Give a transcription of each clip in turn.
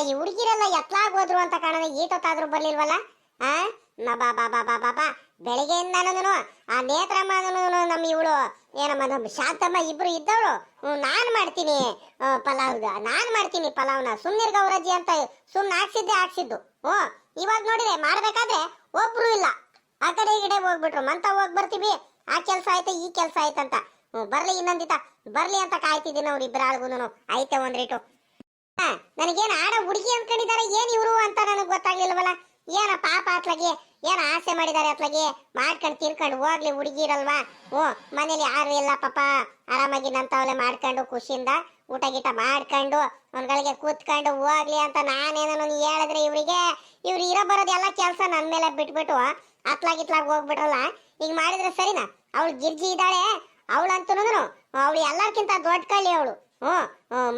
ಈ ಹುಡುಗಿರೆಲ್ಲ ಎತ್ಲಾಗ್ ಹೋದ್ರು ಅಂತ ಕಾಣದ ಈಟೊತ್ತಾದ್ರೂ ಬರ್ಲಿಲ್ವಲ್ಲ? ಆ? ನ ಬಾ ಬಾ ಬಾ ಬಾ ಬೆಳಿಗ್ಗೆಯಿಂದ ನಾನು ಆ ನೇತ್ರಮ್ಮ ನಮ್ಮ ಇವಳು. ಏನಮ್ಮ, ನಮ್ಮ ಶಾಂತಮ್ಮ ಇಬ್ರು ಇದ್ದವಳು. ನಾನು ಮಾಡ್ತೀನಿ ಪಲಾವ್ದ ನಾನು ಮಾಡ್ತೀನಿ ಪಲಾವ್ನ. ಸುಮ್ನಿರ್ ಗೌರಜ್ಜಿ ಅಂತ ಸುಮ್ನೆ ಹಾಕ್ಸಿದ್ದೆ ಹಾಕ್ಸಿದ್ದು. ಹ್ಞೂ ಇವಾಗ ನೋಡಿದೆ, ಮಾಡ್ಬೇಕಾದ್ರೆ ಒಬ್ರು ಇಲ್ಲ. ಆ ಕಡೆ ಈ ಕಡೆ ಹೋಗ್ಬಿಟ್ರು. ಮಂತ ಹೋಗಿ ಬರ್ತೀವಿ. ಆ ಕೆಲಸ ಆಯ್ತು, ಈ ಕೆಲಸ ಆಯ್ತಂತ ಬರ್ಲಿ ಇನ್ನೊಂದಿತ ಬರ್ಲಿ ಅಂತ ಕಾಯ್ತಿದ್ದೀನಿ ಅವ್ರು ಇಬ್ಬರಾಳ್ಗೂನು ಐತೆ ಒಂದ್ ರೇಟು ನನಗೇನ್ ಆಡ ಹುಡುಗಿ ಅನ್ಕೊಂಡಿದ್ದಾರೆ ಏನ್ ಇವರು ಅಂತ ನನಗೆ ಗೊತ್ತಾಗ್ಲಿಲ್ವಲ್ಲ? ಏನ ಪಾಪ ಅತ್ಲಾಗೆ, ಏನ ಆಸೆ ಮಾಡಿದ್ದಾರೆ ಅತ್ಲಾಗೆ? ಮಾಡ್ಕೊಂಡು ತಿನ್ಕೊಂಡು ಹೋಗ್ಲಿ ಹುಡುಗಿ ಇರಲ್ವಾ? ಓ ಮನೇಲಿ ಯಾರು ಇಲ್ಲ ಪಾಪ. ಆರಾಮಾಗಿ ನಂತವಲೆ ಮಾಡ್ಕೊಂಡು ಖುಷಿಯಿಂದ ಊಟ ಗೀಟ ಮಾಡ್ಕೊಂಡು ಒಂದ್ಗಳಿಗೆ ಕೂತ್ಕೊಂಡು ಹೋಗ್ಲಿ ಅಂತ ನಾನೇನೋ ಹೇಳಿದ್ರೆ ಇವರಿಗೆ. ಇವ್ರು ಇರೋ ಬರೋದೆಲ್ಲ ಕೆಲಸ ನನ್ನ ಮೇಲೆ ಬಿಟ್ಬಿಟ್ಟು ಅತ್ಲಾಗಿತ್ಲಾಗ ಹೋಗ್ಬಿಟ್ರಲ್ಲ? ಈಗ ಮಾಡಿದ್ರೆ ಸರಿನಾ? ಅವಳು ಗಿರ್ಜಿ ಇದ್ದಾಳೆ ಅವಳಂತೂ ಅವಳು ಎಲ್ಲರ್ಕಿಂತ ದೊಡ್ಡ ಕಳ್ಳಿ ಅವಳು. ಹ್ಮ್,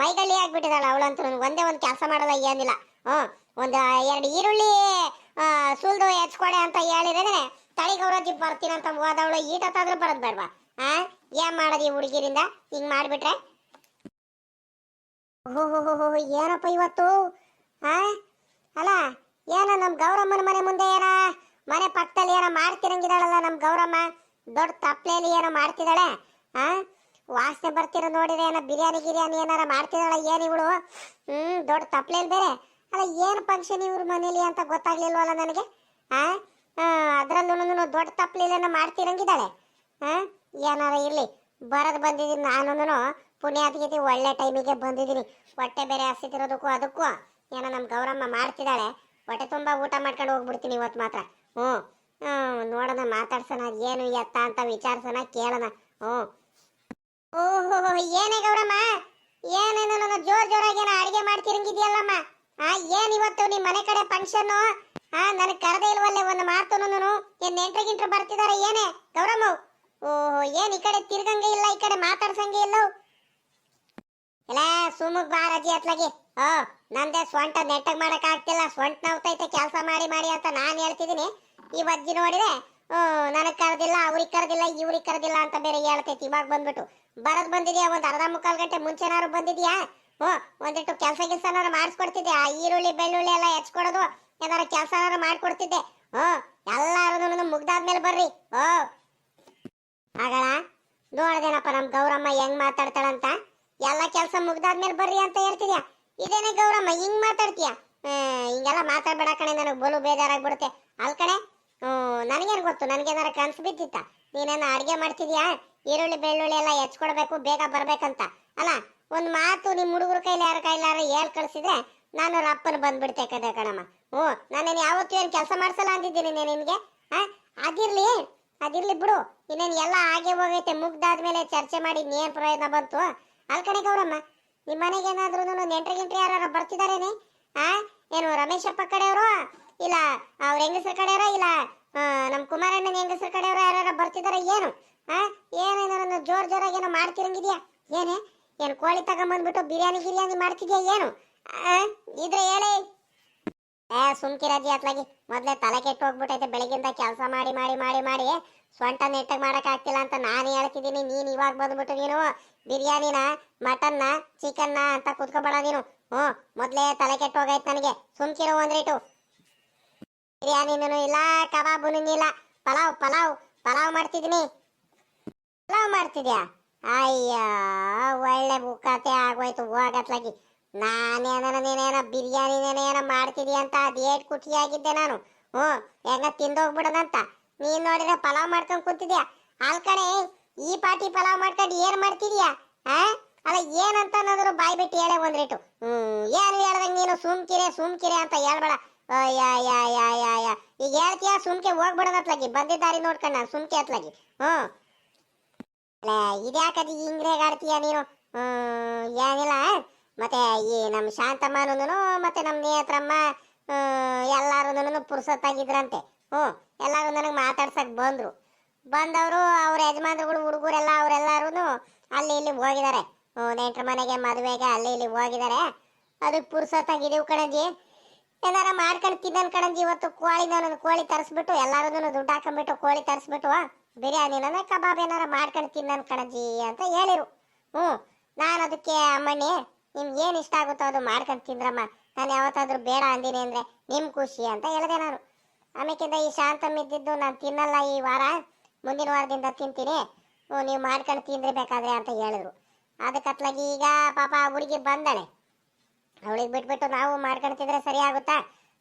ಮೈಗಳ್ಳಿ ಆಗ್ಬಿಟ್ಟಿದಾಳ ಅವಳಂತೂ ಒಂದೇ ಒಂದು ಕೆಲಸ ಮಾಡಲ್ಲ ಏನಿಲ್ಲ. ಹ್ಞೂ ಒಂದು ಎರಡು ಈರುಳ್ಳಿ ಸುಲ್ದು ಹೆಚ್ಕೊಡೆ ಅಂತ ಹೇಳಿದ್ರೆ ತಳಿ ಗೌರಜ್ಜಿ ಬರ್ತೀನಂತ ಹೋದವಳು ಈಟತ್ತಾದ್ರೂ ಬರೋದು ಬೇಡವಾ? ಆ ಏನ್ ಮಾಡೋದು ಈ ಹುಡುಗಿರಿಂದ? ಹಿಂಗ್ ಮಾಡ್ಬಿಟ್ರೆ? ಓಹೋ ಏನಪ್ಪ ಇವತ್ತು? ಆ ಅಲ್ಲ ಏನ ನಮ್ಮ ಗೌರಮ್ಮನ ಮನೆ ಮುಂದೆ ಏನ? ಮನೆ ಪಕ್ಕದಲ್ಲಿ ಏನೋ ಮಾಡ್ತಿರಂಗಿದಾಳಲ್ಲ ನಮ್ಮ ಗೌರಮ್ಮ? ದೊಡ್ಡ ತಪ್ಲೆಯಲ್ಲಿ ಏನೋ ಮಾಡ್ತಿದ್ದಾಳೆ? ಆ? ವಾಸನೆ ಬರ್ತಿರೋ ನೋಡಿದ್ರೆ ಏನೋ ಬಿರಿಯಾನಿ ಗಿರಿಯಾನಿ ಏನಾರ ಮಾಡ್ತಿದಾಳ ಏನ್ ಇವಳು? ಹ್ಮ್, ದೊಡ್ಡ ತಪ್ಲೆಯಲ್ಲಿ ಬೇರೆ. ಅಲ್ಲ, ಏನ್ ಫಂಕ್ಷನ್ ಇವ್ರ ಮನೇಲಿ ಅಂತ ಗೊತ್ತಾಗ್ಲಿಲ್ವಲ್ಲ ನನಗೆ? ಆ? ಅದ್ರಲ್ಲೂ ದೊಡ್ಡ ತಪ್ಲೆಲ್ಲ ಮಾಡ್ತಿರಂಗಿದ್ದಾಳೆ. ಆ? ಏನಾರ ಇರ್ಲಿ. ಬರದ್ ಬಂದಿದ್ದೀನಿ ನಾನು ಪುಣ್ಯಾತ್ಗಿತಿ ಒಳ್ಳೆ ಟೈಮಿಗೆ ಬಂದಿದ್ದೀನಿ. ಹೊಟ್ಟೆ ಬೇರೆ ಹಸಿತಿರೋದಕ್ಕೂ ಅದಕ್ಕೂ. ಏನೋ ನಮ್ಮ ಗೌರಮ್ಮ ಮಾಡ್ತಿದ್ದಾಳೆ. ಹೊಟ್ಟೆ ತುಂಬ ಊಟ ಮಾಡ್ಕೊಂಡು ಹೋಗ್ಬಿಡ್ತೀನಿ ಇವತ್ತು ಮಾತ್ರ. ಹ್ಞೂ ನೋಡೋಣ, ಮಾತಾಡ್ಸೋಣ, ಏನು ಎತ್ತ ಅಂತ ವಿಚಾರಿಸೋಣ, ಕೇಳೋಣ. ಹ್ಞೂ ಓಹೋ, ಏನೇ ಗೌರಮ್ಮ? ಏನೇನು ನನ್ನ ಜೋರ್ ಜೋರಾಗಿ ಏನೋ ಅಡಿಗೆ ಮಾಡ್ತಿರಂಗಿದ್ಯಲ್ಲಮ್ಮ? ಆ, ಏನ್ ಇವತ್ತು ನಿಮ್ ಮನೆ ಕಡೆ ಫಂಕ್ಷನ್ ಆ, ನನಗೆ ಕರೆದೇ ಇಲ್ವಲ್ಲೇ ಒಂದು ಮಾತು ಏನ್ ನೆಂಟ್ರ ಗಿಂಟ್ರು ಬರ್ತಿದಾರೆ ಏನೇ? ಗೌರಮ್ಮ? ಓಹೋ, ಏನ್ ಈ ಕಡೆ ತಿರ್ಗಂಗೆ ಇಲ್ಲ, ಈ ಕಡೆ ಮಾತಾಡ್ಸಂಗೆ ಇಲ್ಲ? ಇಲ್ಲ ಸುಮುಗ್ ಬಾ ರಜಿ ಅತ್ಲಾಗಿ. ಓ ನಂದೇ ಸ್ವಂಟ ನೆಟ್ಟಗ್ ಮಾಡಕ್ ಆಗ್ತಿಲ್ಲ, ಸ್ವಂಟ ನೋವ್ತೈತೆ ಕೆಲಸ ಮಾಡಿ ಮಾಡಿ ಅಂತ ನಾನ್ ಹೇಳ್ತಿದ್ದೀನಿ ಈ ಅಜ್ಜಿ ನೋಡಿದ್ರೆ ಹ್ಮ್ ನನಗ್ ಕರೆದಿಲ್ಲ, ಅವ್ರಿಗೆ ಕರೆದಿಲ್ಲ, ಇವ್ರಿಗೆ ಕರೆದಿಲ್ಲ ಅಂತ ಬೇರೆ ಹೇಳ್ತೈತಿ, ಇವಾಗ ಬಂದ್ಬಿಟ್ಟು. ಬರದ್ ಬಂದಿದ್ಯಾ? ಒಂದು ಅರ್ಧ ಮುಕ್ಕಾಲು ಗಂಟೆ ಮುಂಚೆನಾರು ಬಂದಿದ್ಯಾ? ಓ ಒಂದಿಟ್ಟು ಕೆಲಸ ಗಿಲ್ಸನಾರು ಮಾಡಿಸ್ಕೊಡ್ತಿದ್ದೆ ಆ ಈರುಳ್ಳಿ, ಬೆಳ್ಳುಳ್ಳಿ ಎಲ್ಲ ಹೆಚ್ಕೊಡೋದು ಏನಾರ ಕೆಲಸನಾರು ಮಾಡ್ಕೊಡ್ತಿದ್ದೆ. ಹ್ಞೂ ಎಲ್ಲಾರು ಮುಗ್ದಾದ್ಮೇಲೆ ಬರ್ರಿ. ಓ ಆಗಳ ನೋಡ್ದೇನಪ್ಪ ನಮ್ಮ ಗೌರಮ್ಮ ಹೆಂಗ್ ಮಾತಾಡ್ತಾಳಂತ? ಎಲ್ಲ ಕೆಲಸ ಮುಗ್ದಾದ್ಮೇಲೆ ಬರ್ರಿ ಅಂತ ಹೇಳ್ತಿದ್ಯಾ? ಇದೇನೇ ಗೌರಮ್ಮ, ಹಿಂಗ್ ಮಾತಾಡ್ತೀಯ? ಹಿಂಗೆಲ್ಲ ಮಾತಾಡ್ಬೇಡ ಕಣೆ, ನನಗೆ ಬಲು ಬೇಜಾರಾಗ್ಬಿಡುತ್ತೆ. ಅಲ್ ಕಣೆ ನನಗೇನು ಗೊತ್ತು, ನನಗೇನಾರ ಕನ್ಸು ಬಿದ್ದಿತ್ತ? ನೀನೇನು ಅಡುಗೆ ಮಾಡ್ತಿದ್ಯಾ? ಈರುಳ್ಳಿ, ಬೆಳ್ಳುಳ್ಳಿ ಎಲ್ಲ ಹೆಚ್ಕೊಡ್ಬೇಕು, ಬೇಗ ಬರಬೇಕಂತ. ಅಲ್ಲ, ಒಂದು ಮಾತು ನಿಮ್ಮ ಹುಡುಗರ ಕೈಲಿ, ಯಾರ ಕೈಲಾರ ಹೇಳ್ ಕಳಿಸಿದ್ರೆ ನಾನು ಅಪ್ಪನ ಬಂದ್ಬಿಡ್ತೆ ಕದೆ ಕಣಮ್ಮ. ಹ್ಞೂ, ನಾನೇನು ಯಾವತ್ತೂ ಏನು ಕೆಲಸ ಮಾಡಿಸಲ್ಲ ಅಂದಿದ್ದೀನಿ ನೀನು ನಿನಗೆ? ಆ ಅದಿರಲಿ ಅದಿರಲಿ ಬಿಡು. ಇನ್ನೇನು ಎಲ್ಲ ಹಾಗೆ ಹೋಗೈತೆ, ಮುಗ್ದಾದ್ಮೇಲೆ ಚರ್ಚೆ ಮಾಡಿ ನೀನು ಪ್ರಯೋಜನ ಬಂತು? ಅಲ್ ಕಣೆ ಗೌರಮ್ಮ ನಿಮ್ಮ ಮನೆಗೆ ಏನಾದ್ರೂ ನೆಂಟ್ರಿ ಗಿಂಟ್ರಿ ಯಾರು ಬರ್ತಿದಾರೇನೆ? ಆ, ಏನು ರಮೇಶಪ್ಪ ಕಡೆಯವರು? ಇಲ್ಲ ಅವ್ರ ಹೆಂಗಸರ ಕಡೆಯವರ ಇಲ್ಲ. ಆ, ನಮ್ ಕುಮಾರಣ್ಣನ ಹೆಂಗಸರ ಕಡೆಯವರ ಯಾರ ಬರ್ತಿದಾರ ಏನು? ಏನೇನೋ ಜೋರ್ ಜೋರಾಗಿ ಏನೋ ಮಾಡ್ತಿರಂಗಿದ್ಯಾ? ಏನೇ? ಏನು ಕೋಳಿ ತಗೊಂಬಂದ್ಬಿಟ್ಟು ಬಿರಿಯಾನಿ ಗಿರಿಯಾನಿ ಮಾಡ್ತಿದ್ಯಾ ಏನು? ಇದ್ರೆ ಹೇಳಿ. ಏ ಸುಮ್ಕಿರಾಜಿ ಅತ್ಲಾಗಿ ಮೊದ್ಲೇ ತಲೆ ಕೆಟ್ಟು ಹೋಗ್ಬಿಟ್ಟೈತೆ ಬೆಳಗಿಂದ ಕೆಲಸ ಮಾಡಿ ಮಾಡಿ ಮಾಡಿ ಮಾಡಿ. ಸ್ವಂಟ ನೆಟ್ಟಗ್ ಮಾಡಕ್ ಆಗ್ತಿಲ್ಲ ಅಂತ ನಾನು ಹೇಳ್ತಿದ್ದೀನಿ ನೀನ್ ಇವಾಗ ಬಂದ್ಬಿಟ್ಟು ನೀನು ಬಿರಿಯಾನಿನ ಮಟನ್ನ ಚಿಕನ್ನ ಅಂತ ಕುತ್ಕೊಬೇಡ ನೀನು. ಹ್ಞೂ ಮೊದ್ಲೇ ತಲೆ ಕೆಟ್ಟು ಹೋಗೈತೆ ನನಗೆ. ಸುಮ್ಕಿರೋ ಒಂದ್ ರೇಟು ಬಿರಿಯಾನಿನೂ ಇಲ್ಲ, ಕಬಾಬು ಇಲ್ಲ. ಪಲಾವ್ ಪಲಾವ್ ಪಲಾವ್ ಮಾಡ್ತಿದ್ದೀನಿ. ಪಲಾವ್ ಮಾಡ್ತಿದ್ಯಾ? ಅಯ್ಯ, ಒಳ್ಳೆ ಮುಖಾತೆ ಆಗೋಯ್ತು, ಹೋಗತ್ಲಾಗಿ. ನಾನೇನ ನೀನೇನ ಬಿರಿಯಾನಿನೇನ ಮಾಡ್ತಿದ್ಯಾ ಅಂತ ಅದೇಟ್ ಆಗಿದ್ದೆ ನಾನು. ಹ್ಞೂ, ಹೆಂಗ ತಿಂದೋಗ್ಬಿಡೋದಂತ. ನೀನ್ ನೋಡಿದ್ರೆ ಪಲಾವ್ ಮಾಡ್ಕೊಂಡು ಕೂತಿದ್ಯಾ? ಅಲ್ ಕಡೆ ಈ ಪಾಟಿ ಪಲಾವ್ ಮಾಡ್ಕೊಂಡು ಏನ್ ಮಾಡ್ತಿದ್ಯಾ? ಆ? ಅಲ್ಲ, ಏನಂತ ಅನ್ನೋದ್ರು ಬಾಯ್ ಬಿಟ್ಟು ಹೇಳೇ ಒಂದ್ರೇಟು. ಹ್ಮ್, ಏನು ಹೇಳ್ದಂಗೆ ನೀನು ಸುಮ್ಕಿರೆ ಸುಮ್ಕಿರೆ ಅಂತ ಹೇಳ್ಬೇಡ. ಯಾ ಯಾ ಯಾ ಯಾ ಯಾ ಈಗ ಹೇಳ್ತೀಯ, ಸುಮ್ಕೆ ಹೋಗ್ಬಿಡೋದತ್ಲಾಗಿ ಅತ್ಲಾಗಿ. ದಾರಿ ನೋಡ್ಕೊಂಡ್ ನಾನು, ಸುಮ್ಕೆ ಅತ್ಲಾಗಿ. ಹ್ಞೂ. ಇದ್ಯಾಕದಿ ಇದ್ಯಾಕದಿ ಹಿಂಗ್ರೇಗಾಡ್ತೀಯ ನೀನು? ಏನಿಲ್ಲ. ಮತ್ತೆ ಈ ನಮ್ಮ ಶಾಂತಮ್ಮನೂ ಮತ್ತೆ ನಮ್ಮ ನೇತ್ರಮ್ಮ ಎಲ್ಲಾರು ಪುರ್ಸೊತ್ತಾಗಿದ್ರಂತೆ. ಹ್ಞೂ, ಎಲ್ಲರೂ ನನಗೆ ಮಾತಾಡ್ಸಕ್ ಬಂದರು. ಬಂದವರು ಅವ್ರ ಯಜಮಾನ್ರುಗಳು, ಹುಡುಗರೆಲ್ಲ ಅವರೆಲ್ಲರೂ ಅಲ್ಲಿ ಇಲ್ಲಿ ಹೋಗಿದ್ದಾರೆ. ನೆಂಟ್ರ ಮನೆಗೆ, ಮದುವೆಗೆ ಅಲ್ಲಿ ಇಲ್ಲಿ ಹೋಗಿದ್ದಾರೆ. ಅದಕ್ಕೆ ಪುರ್ಸತ್ತಾಗಿದ್ದೀವಿ ಕಣಜಿ ಏನಾರ ಮಾಡ್ಕೊಂಡು ತಿನ್ನನ್ ಕಣಂಜಿ, ಇವತ್ತು ಕೋಳಿ ನಾನು ಕೋಳಿ ತರಿಸ್ಬಿಟ್ಟು ಎಲ್ಲಾರು ದುಡ್ಡು ಹಾಕೊಂಡ್ಬಿಟ್ಟು ಕೋಳಿ ತರಿಸ್ಬಿಟ್ಟು ಬಿರಿಯಾನಿನ ಕಬಾಬ್ ಏನಾರ ಮಾಡ್ಕೊಂಡು ತಿನ್ನನ್ ಕಣಜಿ ಅಂತ ಹೇಳಿರು. ಹ್ಞೂ ನಾನು ಅದಕ್ಕೆ ಅಮ್ಮಣ್ಣಿ, ನಿಮ್ಗೆ ಏನು ಇಷ್ಟ ಆಗುತ್ತೋ ಅದು ಮಾಡ್ಕೊಂಡು ತಿಂದ್ರಮ್ಮ. ನಾನು ಯಾವತ್ತಾದ್ರೂ ಬೇಡ ಅಂದಿನಿ ಅಂದ್ರೆ ನಿಮ್ಮ ಖುಷಿ ಅಂತ ಹೇಳಿದೆ ನಾನು. ಆಮೇಕಿಂದ ಈ ಶಾಂತಮ್ ಇದ್ದಿದ್ದು ನಾನು ತಿನ್ನಲ್ಲ ಈ ವಾರ, ಮುಂದಿನ ವಾರದಿಂದ ತಿಂತೀನಿ. ನೀವು ಮಾಡ್ಕೊಂಡು ತಿಂದ್ರೆ ಬೇಕಾದ್ರೆ ಅಂತ ಹೇಳಿದ್ರು. ಅದಕ್ಕತ್ಲಾಗಿ ಈಗ ಪಾಪ ಹುಡುಗಿ ಬಂದಾಳೆ. ಅವಳಿಗೆ ಬಿಟ್ಬಿಟ್ಟು ನಾವು ಮಾಡ್ಕೊಂತಿದ್ರೆ ಸರಿ ಆಗುತ್ತಾ?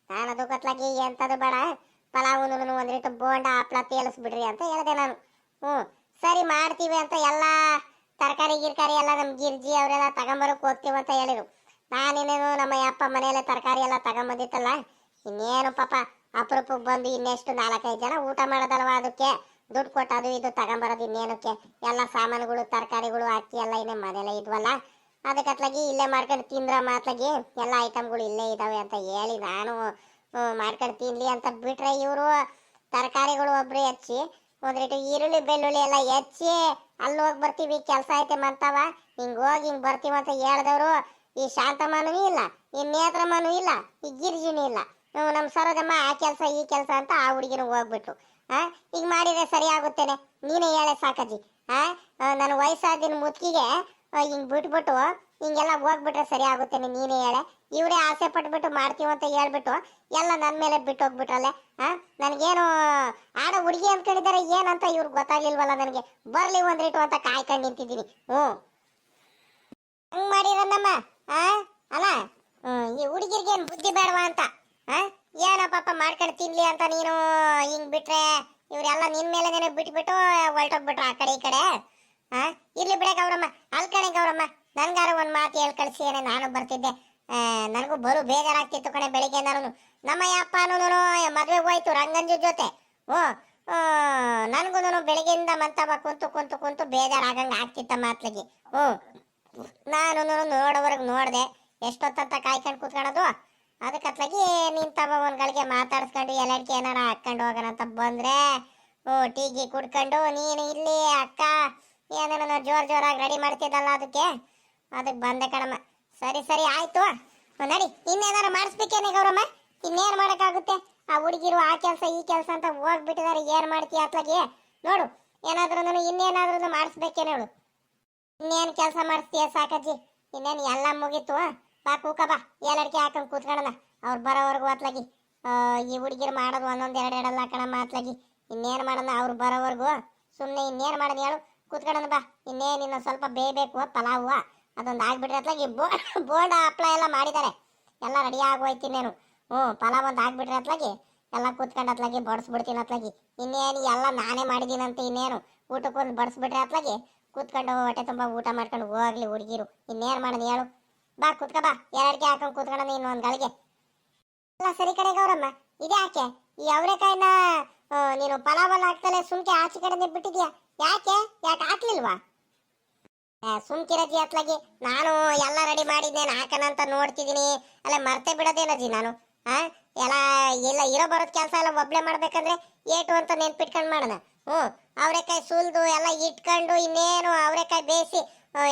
ನಾನು ಅದು ಕತ್ಲಾಗಿ ಎಂಥದ್ದು ಬೇಡ. ಪಲಾವುನು ಒಂದು ರೀತಿ ಬೋಂಡ ಹಪ್ಳ ತೇಲಿಸ್ಬಿಡ್ರಿ ಅಂತ ಹೇಳಿದೆ ನಾನು. ಹ್ಞೂ ಸರಿ ಮಾಡ್ತೀವಿ ಅಂತ ಎಲ್ಲ ತರಕಾರಿ ಗಿರ್ಕಾರಿ ಎಲ್ಲ ನಮ್ಮ ಗಿರ್ಜಿ ಅವರೆಲ್ಲ ತಗೊಂಬರಕ್ಕೆ ಹೋಗ್ತೀವಿ ಅಂತ ಹೇಳಿದ್ರು. ನಾನಿನ್ನೇನು ನಮ್ಮ ಅಪ್ಪ ಮನೆಯಲ್ಲೇ ತರಕಾರಿ ಎಲ್ಲ ತಗೊಂಬಂದಿತ್ತಲ್ಲ? ಇನ್ನೇನು ಪಾಪ ಅಪರೂಪಕ್ಕೆ ಬಂದು ಇನ್ನೆಷ್ಟು ನಾಲ್ಕೈದು ಜನ ಊಟ ಮಾಡೋದಲ್ವ ಅದಕ್ಕೆ? ದುಡ್ಡು ಕೊಟ್ಟು ಅದು ಇದು ತಗೊಂಬರೋದು ಇನ್ನೇನಕ್ಕೆ? ಎಲ್ಲ ಸಾಮಾನುಗಳು, ತರಕಾರಿಗಳು, ಅಕ್ಕಿ ಎಲ್ಲ ಇನ್ನೇ ಮನೆಯಲ್ಲೇ ಇದ್ವಲ್ಲ? ಅದಕ್ಕತ್ಲಾಗಿ ಇಲ್ಲೇ ಮಾಡ್ಕೊಂಡು ತಿಂದ್ರ ಮಾತ್ಲಾಗಿ ಎಲ್ಲ ಐಟಮ್ಗಳು ಇಲ್ಲೇ ಇದಾವೆ ಅಂತ ಹೇಳಿ ನಾನು ಮಾಡ್ಕೊಂಡು ತಿನ್ಲಿ ಅಂತ ಬಿಟ್ರೆ ಇವರು ತರಕಾರಿಗಳು ಒಬ್ರು ಹೆಚ್ಚಿ ಒಂದ್ ಈರುಳ್ಳಿ ಬೆಳ್ಳುಳ್ಳಿ ಎಲ್ಲ ಹೆಚ್ಚಿ ಅಲ್ಲಿ ಹೋಗಿ ಬರ್ತೀವಿ ಕೆಲಸ ಐತೆ ಮಂತವ ಹಿಂಗೆ ಹೋಗಿ ಹಿಂಗ್ ಬರ್ತೀವಿ ಅಂತ ಹೇಳ್ದವರು ಈ ಶಾಂತಮ್ಮನೂ ಇಲ್ಲ ಈ ನೇತ್ರಮ್ಮನೂ ಇಲ್ಲ ಈ ಗಿರ್ಜಿನೂ ಇಲ್ಲ. ನಾವು ನಮ್ ಸರೋಜಮ್ಮ ಆ ಕೆಲಸ ಈ ಕೆಲಸ ಅಂತ ಆ ಹುಡುಗಿನ ಹೋಗ್ಬಿಟ್ರು. ಆ ಈಗ ಮಾಡಿದ್ರೆ ಸರಿ ಆಗುತ್ತೇನೆ? ನೀನೇ ಹೇಳೆ ಸಾಕಜ್ಜಿ. ಆ ನನ್ನ ವಯಸ್ಸಾದಿನ ಮುತ್ಕಿಗೆ ಆ, ಹಿಂಗ್ ಬಿಟ್ಬಿಟ್ಟು, ಹಿಂಗೆಲ್ಲ ಹೋಗ್ಬಿಟ್ರೆ ಸರಿ ಆಗುತ್ತೆ ನೀನೇ ಹೇಳೆ. ಇವರೇ ಆಸೆ ಪಟ್ಬಿಟ್ಟು ಮಾಡ್ತೀವಿ ಅಂತ ಹೇಳ್ಬಿಟ್ಟು, ಎಲ್ಲ ನನ್ನ ಮೇಲೆ ಬಿಟ್ಟು ಹೋಗ್ಬಿಟ್ರಲ್ಲ ಆ? ನನಗೇನು, ಆಡ ಹುಡುಗಿ ಅಂದ್ಕೊಂಡಿದ್ದಾರೆ ಏನಂತ ಇವ್ರಿಗೆ ಗೊತ್ತಾಗ್ಲಿಲ್ವಲ್ಲ ನನಗೆ. ಬರಲಿ ಒಂದ್ ರೇಟು ಅಂತ ಕಾಯ್ಕೊಂಡು ನಿಂತಿದ್ದೀನಿ. ಹ್ಞೂ. ಹಂಗೆ ಮಾಡಿರನ್ನಮ್ಮ ಆ? ಅಲ್ಲ ಈ ಹುಡುಗಿರ್ಗೆ ಏನು ಬುದ್ಧಿ ಬೇಡವಾ ಅಂತ, ಆ? ಏನೋ ಪಾಪ ಮಾಡ್ಕೊಂಡು ತಿನ್ಲಿ ಅಂತ ನೀನು ಹಿಂಗೆ ಬಿಟ್ರೆ, ಇವರೆಲ್ಲ ನಿನ್ನ ಮೇಲೆ ಬಿಟ್ಬಿಟ್ಟು ಹೊರಟೋಗ್ಬಿಟ್ರು ಆ ಕಡೆ ಈ ಕಡೆ. ಆ? ಇರ್ಲಿ ಬಿಡ ಗೌರಮ್ಮ, ಅಲ್ಕಣೆ ಗೌರಮ್ಮ, ನನ್ಗಾರ ಒಂದ್ ಮಾತು ಹೇಳ್ ಕಳ್ಸಿ ಏನೇ ನಾನು ಬರ್ತಿದ್ದೆ. ನನಗೂ ಬರು ಬೇಜಾರಾಗ್ತಿತ್ತು ಕಣೆ ಬೆಳಿಗ್ಗೆ ನಾನು ನಮ್ಮ ಅಪ್ಪ ನೂನು ಮದ್ವೆ ಹೋಯ್ತು ರಂಗಂಜು ಜೊತೆ. ಓ ನನಗೂ ಬೆಳಿಗ್ಗೆಯಿಂದ ಮಂತವ ಕುಂತು ಕುಂತು ಕುಂತು ಬೇಜಾರಾಗಂಗೆ ಆಗ್ತಿತ್ತ ಮಾತ್ಲಿಗೆ. ಹ್ಞೂ ನಾನು ನೋಡೋವರೆಗೆ ನೋಡ್ದೆ, ಎಷ್ಟೊತ್ತಂತ ಕಾಯ್ಕೊಂಡು ಅದಕ್ಕೆ ಅದಕ್ಕತ್ಲಾಗಿ ನಿಂತವ ಒಂದ್ ಗಳಿಗೆ ಮಾತಾಡ್ಸ್ಕೊಂಡು ಎಲ್ಲಡಿಕೆ ಏನಾರ ಹಾಕೊಂಡು ಹೋಗೋಣ ಅಂತ ಬಂದ್ರೆ, ಓ, ಟೀಗಿ ಕುಡ್ಕೊಂಡು, ನೀನು ಇಲ್ಲಿ ಅಕ್ಕ ಏನೇನೋ ಜೋರ್ ಜೋರಾಗಿ ರೆಡಿ ಮಾಡ್ತಿದ್ದಲ್ಲ ಅದಕ್ಕೆ. ಅದಕ್ಕೆ ಬಂದೆ ಕಣಮ್ಮ. ಸರಿ ಸರಿ, ಆಯ್ತು. ನಡಿ. ಇನ್ನೇನಾರು ಮಾಡಿಸ್ಬೇಕೇನೆ ಗೌರಮ್ಮ? ಇನ್ನೇನು ಮಾಡೋಕ್ಕಾಗುತ್ತೆ? ಆ ಹುಡುಗಿರು ಆ ಕೆಲಸ, ಈ ಕೆಲಸ ಅಂತ ಹೋಗ್ಬಿಟ್ಟಿದಾರೆ. ಏನು ಮಾಡ್ತೀಯ ಆತ್ಲಗಿ ನೋಡು ಏನಾದ್ರೂ ಇನ್ನೇನಾದ್ರೂ ಮಾಡಿಸ್ಬೇಕೇನೆ ಹೇಳು ಇನ್ನೇನು ಕೆಲಸ ಮಾಡಿಸ್ತೀಯ ಸಾಕಜ್ಜಿ? ಇನ್ನೇನು ಎಲ್ಲ ಮುಗೀತು? ಬಾ, ಕೂಕ, ಬಾ. ಏಳಡಿಕೆ ಹಾಕೊಂಡು ಕೂತ್ಕೊಳ್ಳೋಣ ಅವ್ರು ಬರೋವರೆಗೂ ಅತ್ಲಾಗಿ. ಈ ಹುಡುಗಿರು ಮಾಡೋದು ಒಂದೊಂದು ಎರಡು ಎರಡಲ್ಲ ಕಣಮ್ಮ ಅತ್ಲಾಗಿ. ಇನ್ನೇನು ಮಾಡೋಣ? ಅವ್ರು ಬರೋವರೆಗೂ. ಸುಮ್ಮನೆ ಇನ್ನೇನು ಮಾಡೋದು ಹೇಳು. ಕೂತ್ಕೊಳ್ಳೋಣ ಬಾ. ಇನ್ನೇನ್ ನಿನ್ನ ಸ್ವಲ್ಪ ಬೇಯಬೇಕು ಪಲಾವು ಅದೊಂದು ಆಗ್ಬಿಟ್ರೆ ಅತ್ಲಾಗಿ ಬೋ ಬೋಂಡ ಹಪ್ಳ ಎಲ್ಲ ಮಾಡಿದ್ದಾರೆ. ಎಲ್ಲ ರೆಡಿ ಆಗೋಯ್ತು ಇನ್ನೇನು. ಹ್ಞೂ ಪಲಾವ್ ಒಂದು ಆಗ್ಬಿಟ್ರೆ ಅತ್ಲಾಗಿ ಎಲ್ಲ ಕೂತ್ಕೊಂಡು ಅತ್ಲಾಗಿ ಬಡಿಸ್ಬಿಡ್ತೀನಿ ಅತ್ಲಾಗಿ. ಇನ್ನೇನು ಎಲ್ಲ ನಾನೇ ಮಾಡಿದ್ದೀನಂತ ಇನ್ನೇನು. ಊಟಕ್ಕೊಂದು ಬಡಿಸ್ಬಿಟ್ರೆ ಅತ್ಲಾಗಿ ಕೂತ್ಕೊಂಡು ಹೊಟ್ಟೆ ತುಂಬ ಊಟ ಮಾಡ್ಕೊಂಡು ಹೋಗ್ಲಿ ಹುಡುಗಿರು. ಇನ್ನೇನು ಮಾಡೋದು ಹೇಳು. ಬಾ, ಕೂತ್ಕ ಬಾ. ಎರಡ್ಗೆ ಹಾಕೊಂಡು ಕೂತ್ಕೊಳ್ಳೋಣ ಇನ್ನೊಂದು ಗಳಿಗೆ. ಎಲ್ಲ ಸರಿ ಕಡೆ ಗೌರಮ್ಮ. ಇದೇ ಯಾಕೆ ಈ ಅವರೆಕಾಯಿನ ನೀನು ಪಲಾವಲ್ಲ ಹಾಕ್ತಲೆ ಸುಮ್ಕೆ ಆಚೆ ಕಡೆ ಬಿಟ್ಟಿದ್ಯಾ ಯಾಕೆ? ಯಾಕೆ ಹಾಕ್ಲಿಲ್ವಾ? ಸುಮ್ಕಿರಜಿ ಅತ್ಲಾಗಿ, ನಾನು ಎಲ್ಲ ರೆಡಿ ಮಾಡಿದ್ದೇನೆ ಹಾಕಣ ಅಂತ ನೋಡ್ತಿದ್ದೀನಿ ಅಲ್ಲ, ಮರ್ತೆ ಬಿಡೋದೇನಜಿ ನಾನು? ಆ? ಎಲ್ಲ ಎಲ್ಲ ಇರೋ ಬರೋದ್ ಕೆಲಸ ಎಲ್ಲ ಒಬ್ಳೆ ಮಾಡ್ಬೇಕಂದ್ರೆ ಏಟು ಅಂತ ನೆನ್ಪಿಟ್ಕೊಂಡು ಮಾಡೋಣ ಹ್ಞೂ, ಅವರೆಕಾಯಿ ಸುಲ್ದು ಎಲ್ಲ ಇಟ್ಕೊಂಡು ಇನ್ನೇನು ಅವರೆಕಾಯಿ ಬೇಯಿಸಿ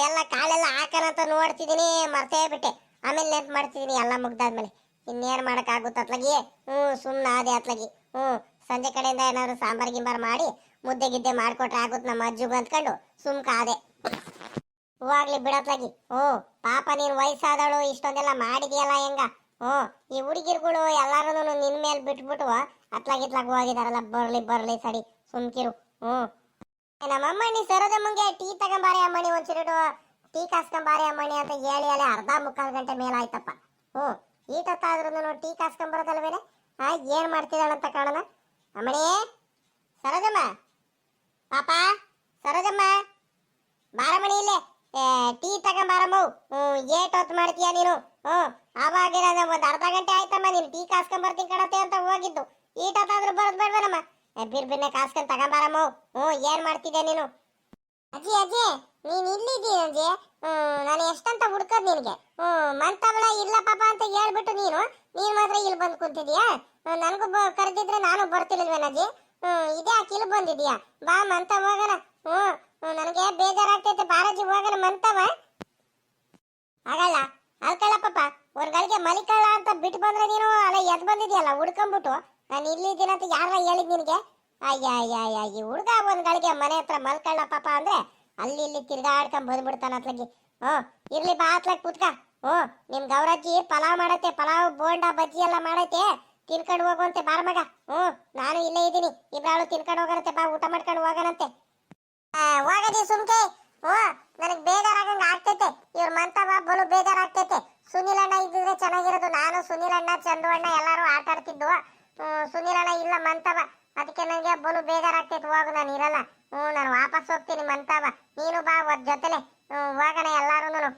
ಎಲ್ಲ ಕಾಳೆಲ್ಲ ಹಾಕೋಣ ಅಂತ ನೋಡ್ತಿದ್ದೀನಿ ಮರ್ತೇ ಬಿಟ್ಟೆ. ಆಮೇಲೆ ನೆನ್ಪು ಮಾಡ್ತಿದ್ದೀನಿ ಎಲ್ಲ ಮುಗ್ದಾದ್ಮೇಲೆ. ಇನ್ನೇನು ಮಾಡೋಕ್ಕಾಗುತ್ತೆ ಅತ್ಲಾಗಿ? ಹ್ಞೂ ಸುಮ್ಮನೆ ಅದೇ ಅತ್ಲಾಗಿ. ಹ್ಞೂ, ಸಂಜೆ ಕಡೆಯಿಂದ ಏನಾದ್ರು ಸಾಂಬಾರ್ ಗಿಂಬಾರ್ ಮಾಡಿ ಮುದ್ದೆ ಗಿದ್ದೆ ಮಾಡ್ಕೊಟ್ರೆ ಆಗುತ್ತೆ ನಮ್ಮ ಅಜ್ಜಿಗೂ ಅಂದ್ಕೊಂಡು ಸುಮ್ಕಾದೆ ಹೂವಾಗ್ಲಿ ಬಿಡತ್ಲಾಗಿ ಓ ಪಾಪ ನೀನ್ ವಯಸ್ಸಾದಳು, ಇಷ್ಟೊಂದೆಲ್ಲ ಮಾಡಿದ್ಯಲ್ಲ ಹೆಂಗ? ಓ ಈ ಹುಡುಗಿರ್ಗಳು ಎಲ್ಲಾರು ನಿನ್ ಮೇಲೆ ಬಿಟ್ಬಿಟ್ಟು ಅತ್ಲಾಗಿತ್ಲಾಗ ಹೋಗಿದಾರಲ್ಲ, ಬರ್ಲಿ ಬರ್ಲಿ ಸರಿ ಸುಮ್ಕಿರು ಹ್ಞೂ ನಮ್ಮಮ್ಮ ನೀ ಸರೋದಮ್ಮಂಗೆ ಟೀ ತಗೊಂಬಾರೆ ಅಮ್ಮಣಿ ಒಂಚೂರು ಟೀ ಕಾಸ್ಕೊಂಬಾರಿ ಅಮ್ಮಣಿ ಅಂತ ಹೇಳಿ ಅಲ್ಲಿ ಅರ್ಧ ಮುಕ್ಕಾಲು ಗಂಟೆ ಮೇಲಾಯ್ತಪ್ಪ. ಹ್ಞೂ ಈಟತ್ತಾದ್ರೂ ಟೀ ಕಾಸ್ಕೊಂಬರೋದಲ್ವೇನೆ? ಆ ಏನ್ ಮಾಡ್ತಿದ್ದಾಳಂತ ಕಾಣೋಣ? ಅಮ್ಮಣಿ, ಸರೋಜಮ್ಮ? ಪಾಪ ಸರೋಜಮ್ಮ ಬಾರಮಣಿ ಇಲ್ಲೇ. ಏ, ಟೀ ತಗೊಂಬಾರಮ್ಮ ಹ್ಮ್ ಏಟ್ ಹೊತ್ತು ಮಾಡ್ತೀಯ ನೀನು? ಹ್ಮ್ ಆವಾಗ ಒಂದು ಅರ್ಧ ಗಂಟೆ ಆಯ್ತಮ್ಮ ನೀನು ಟೀ ಕಾಸ್ಕೊಂಡ್ ಬರ್ತೀನಿ ಕಣತೆ ಅಂತ ಹೋಗಿದ್ದು. ಈಟೊತ್ತಾದ್ರೂ ಬರೋದು ಬೇಡವೇನಮ್ಮ. ಬಿರ್ ಬಿರ್ನೆ ಕಾಸ್ಕೊಂಡ್ ತಗೊಂಬಾರಮ್ಮ ಹ್ಮ್ ಏನ್ ಮಾಡ್ತಿದ್ದೆ ನೀನು? ಅಜ್ಜಿ ಅಜ್ಜಿ ನೀನ್ ಇಲ್ಲಿದ್ದೀಯ ಅಜ್ಜಿ? ನಾನು ಎಷ್ಟಂತ ಹುಡ್ಕೋದು ನಿನಗೆ? ಹ್ಮ್ ಮಂತವಳ ಇಲ್ಲ ಪಾಪ ಅಂತ ಹೇಳ್ಬಿಟ್ಟು ನೀನು? ನೀನ್ ಮಾತ್ರ ಇಲ್ಲಿ ಬಂದು ಕೂತಿದ್ಯಾ ನನಗೂ ಕರೆದಿದ್ರೆ ನಾನು ಬರ್ತಿರ್ಲಿಲ್ವೇನಜ್ಜಿ? ಹ್ಮ್ ಇದೇ ಯಾಕೆ ಇಲ್ಲಿ ಬಂದಿದ್ಯಾ? ಬಾ ಮಂತ ಹೋಗೋಣ. ಹ್ಮ್ ಹ್ಮ್, ನನಗೆ ಬೇಜಾರಾಗ್ತೈತೆ ಬಾರಾಜಿ ಹೋಗಣ ಮಂತವ ಆಗಲ್ಲ. ಅಲ್ಕಲ್ಲ ಪಾಪ ಒಂದ್ ಮಲಿಕಳ ಅಂತ ಬಿಟ್ಟು ಬಂದ್ರೆ ನೀನು ಅಲ್ಲ ಎದ್ ಬಂದಿದ್ಯಲ್ಲ ಹುಡ್ಕೊಂಬಿಟ್ಟು? ನಾನು ಇಲ್ಲಿದ್ದೀನಿ ಅಂತ ಯಾರ ಹೇಳಿದ್ ನಿನಗೆ? ಅಯ್ಯ ಈ ಹುಡ್ಗ ಒಂದ್ ಗಳಿಗೆ ಮನೆ ಹತ್ರ ಮಲ್ಕಳ್ಳ ಪಾಪ ಅಂದ್ರೆ ಅಲ್ಲಿ ಇಲ್ಲಿ ತಿರ್ಗಾಡ್ಕೊಂಡ್ ಬಂದ್ಬಿಡ್ತಾನ ಅತ್ಲಗಿ. ಹ್ಮ್ ಇರ್ಲಿ ಬಾ ಅತ್ಲಾಗ ಕುತ್ಕ. ಹ್ಞೂ ನಿಮ್ ಗೌರಜ್ಜಿ ಪಲಾವ್ ಮಾಡತ್ತೆ ಪಲಾವ್ ಬೋಂಡ ಬಜ್ಜಿ ಎಲ್ಲ ಮಾಡೈತೆ ತಿನ್ಕೊಂಡು ಹೋಗುವಂತೆ ಬಾರ ಮಗ. ಹ್ಞೂ ನಾನು ಇಲ್ಲೇ ಇದ್ದೀನಿ. ಇಬ್ರಾಳು ತಿನ್ಕೊಂಡು ಹೋಗರಂತೆ ಬಾ, ಊಟ ಮಾಡ್ಕೊಂಡು ಹೋಗನಂತೆ. ಹೋಗದಿ ಸುಮ್ಕೆ. ಹ್ಞೂ, ನನಗೆ ಬೇಜಾರಾಗಂಗ ಆಗ್ತೈತೆ. ಇವ್ರ ಮಂತವ ಬಲು ಬೇಜಾರಾಗ್ತೈತೆ. ಸುನಿಲ್ ಅಣ್ಣ ಇದ್ದಿದ್ರೆ ಚೆನ್ನಾಗಿರೋದು. ನಾನು ಸುನಿಲ್ ಅಣ್ಣ, ಚಂದು ಅಣ್ಣ ಎಲ್ಲರೂ ಆಟ ಆಡ್ತಿದ್ದು ಸುನಿಲ್ ಅಣ್ಣ ಇಲ್ಲ ಮಂತವ ಅದಕ್ಕೆ ನನಗೆ ಬಲು ಬೇಜಾರಾಗ್ತೈತೆ. ಹೋಗು, ನಾನು ಇರಲ್ಲ. ಹ್ಞೂ, ನಾನು ವಾಪಸ್ ಹೋಗ್ತೀನಿ ಮಂತವ ನೀನು ಬಾ ಜೊತೆಲೆ. ಹೋಗೋಣ ಎಲ್ಲಾರು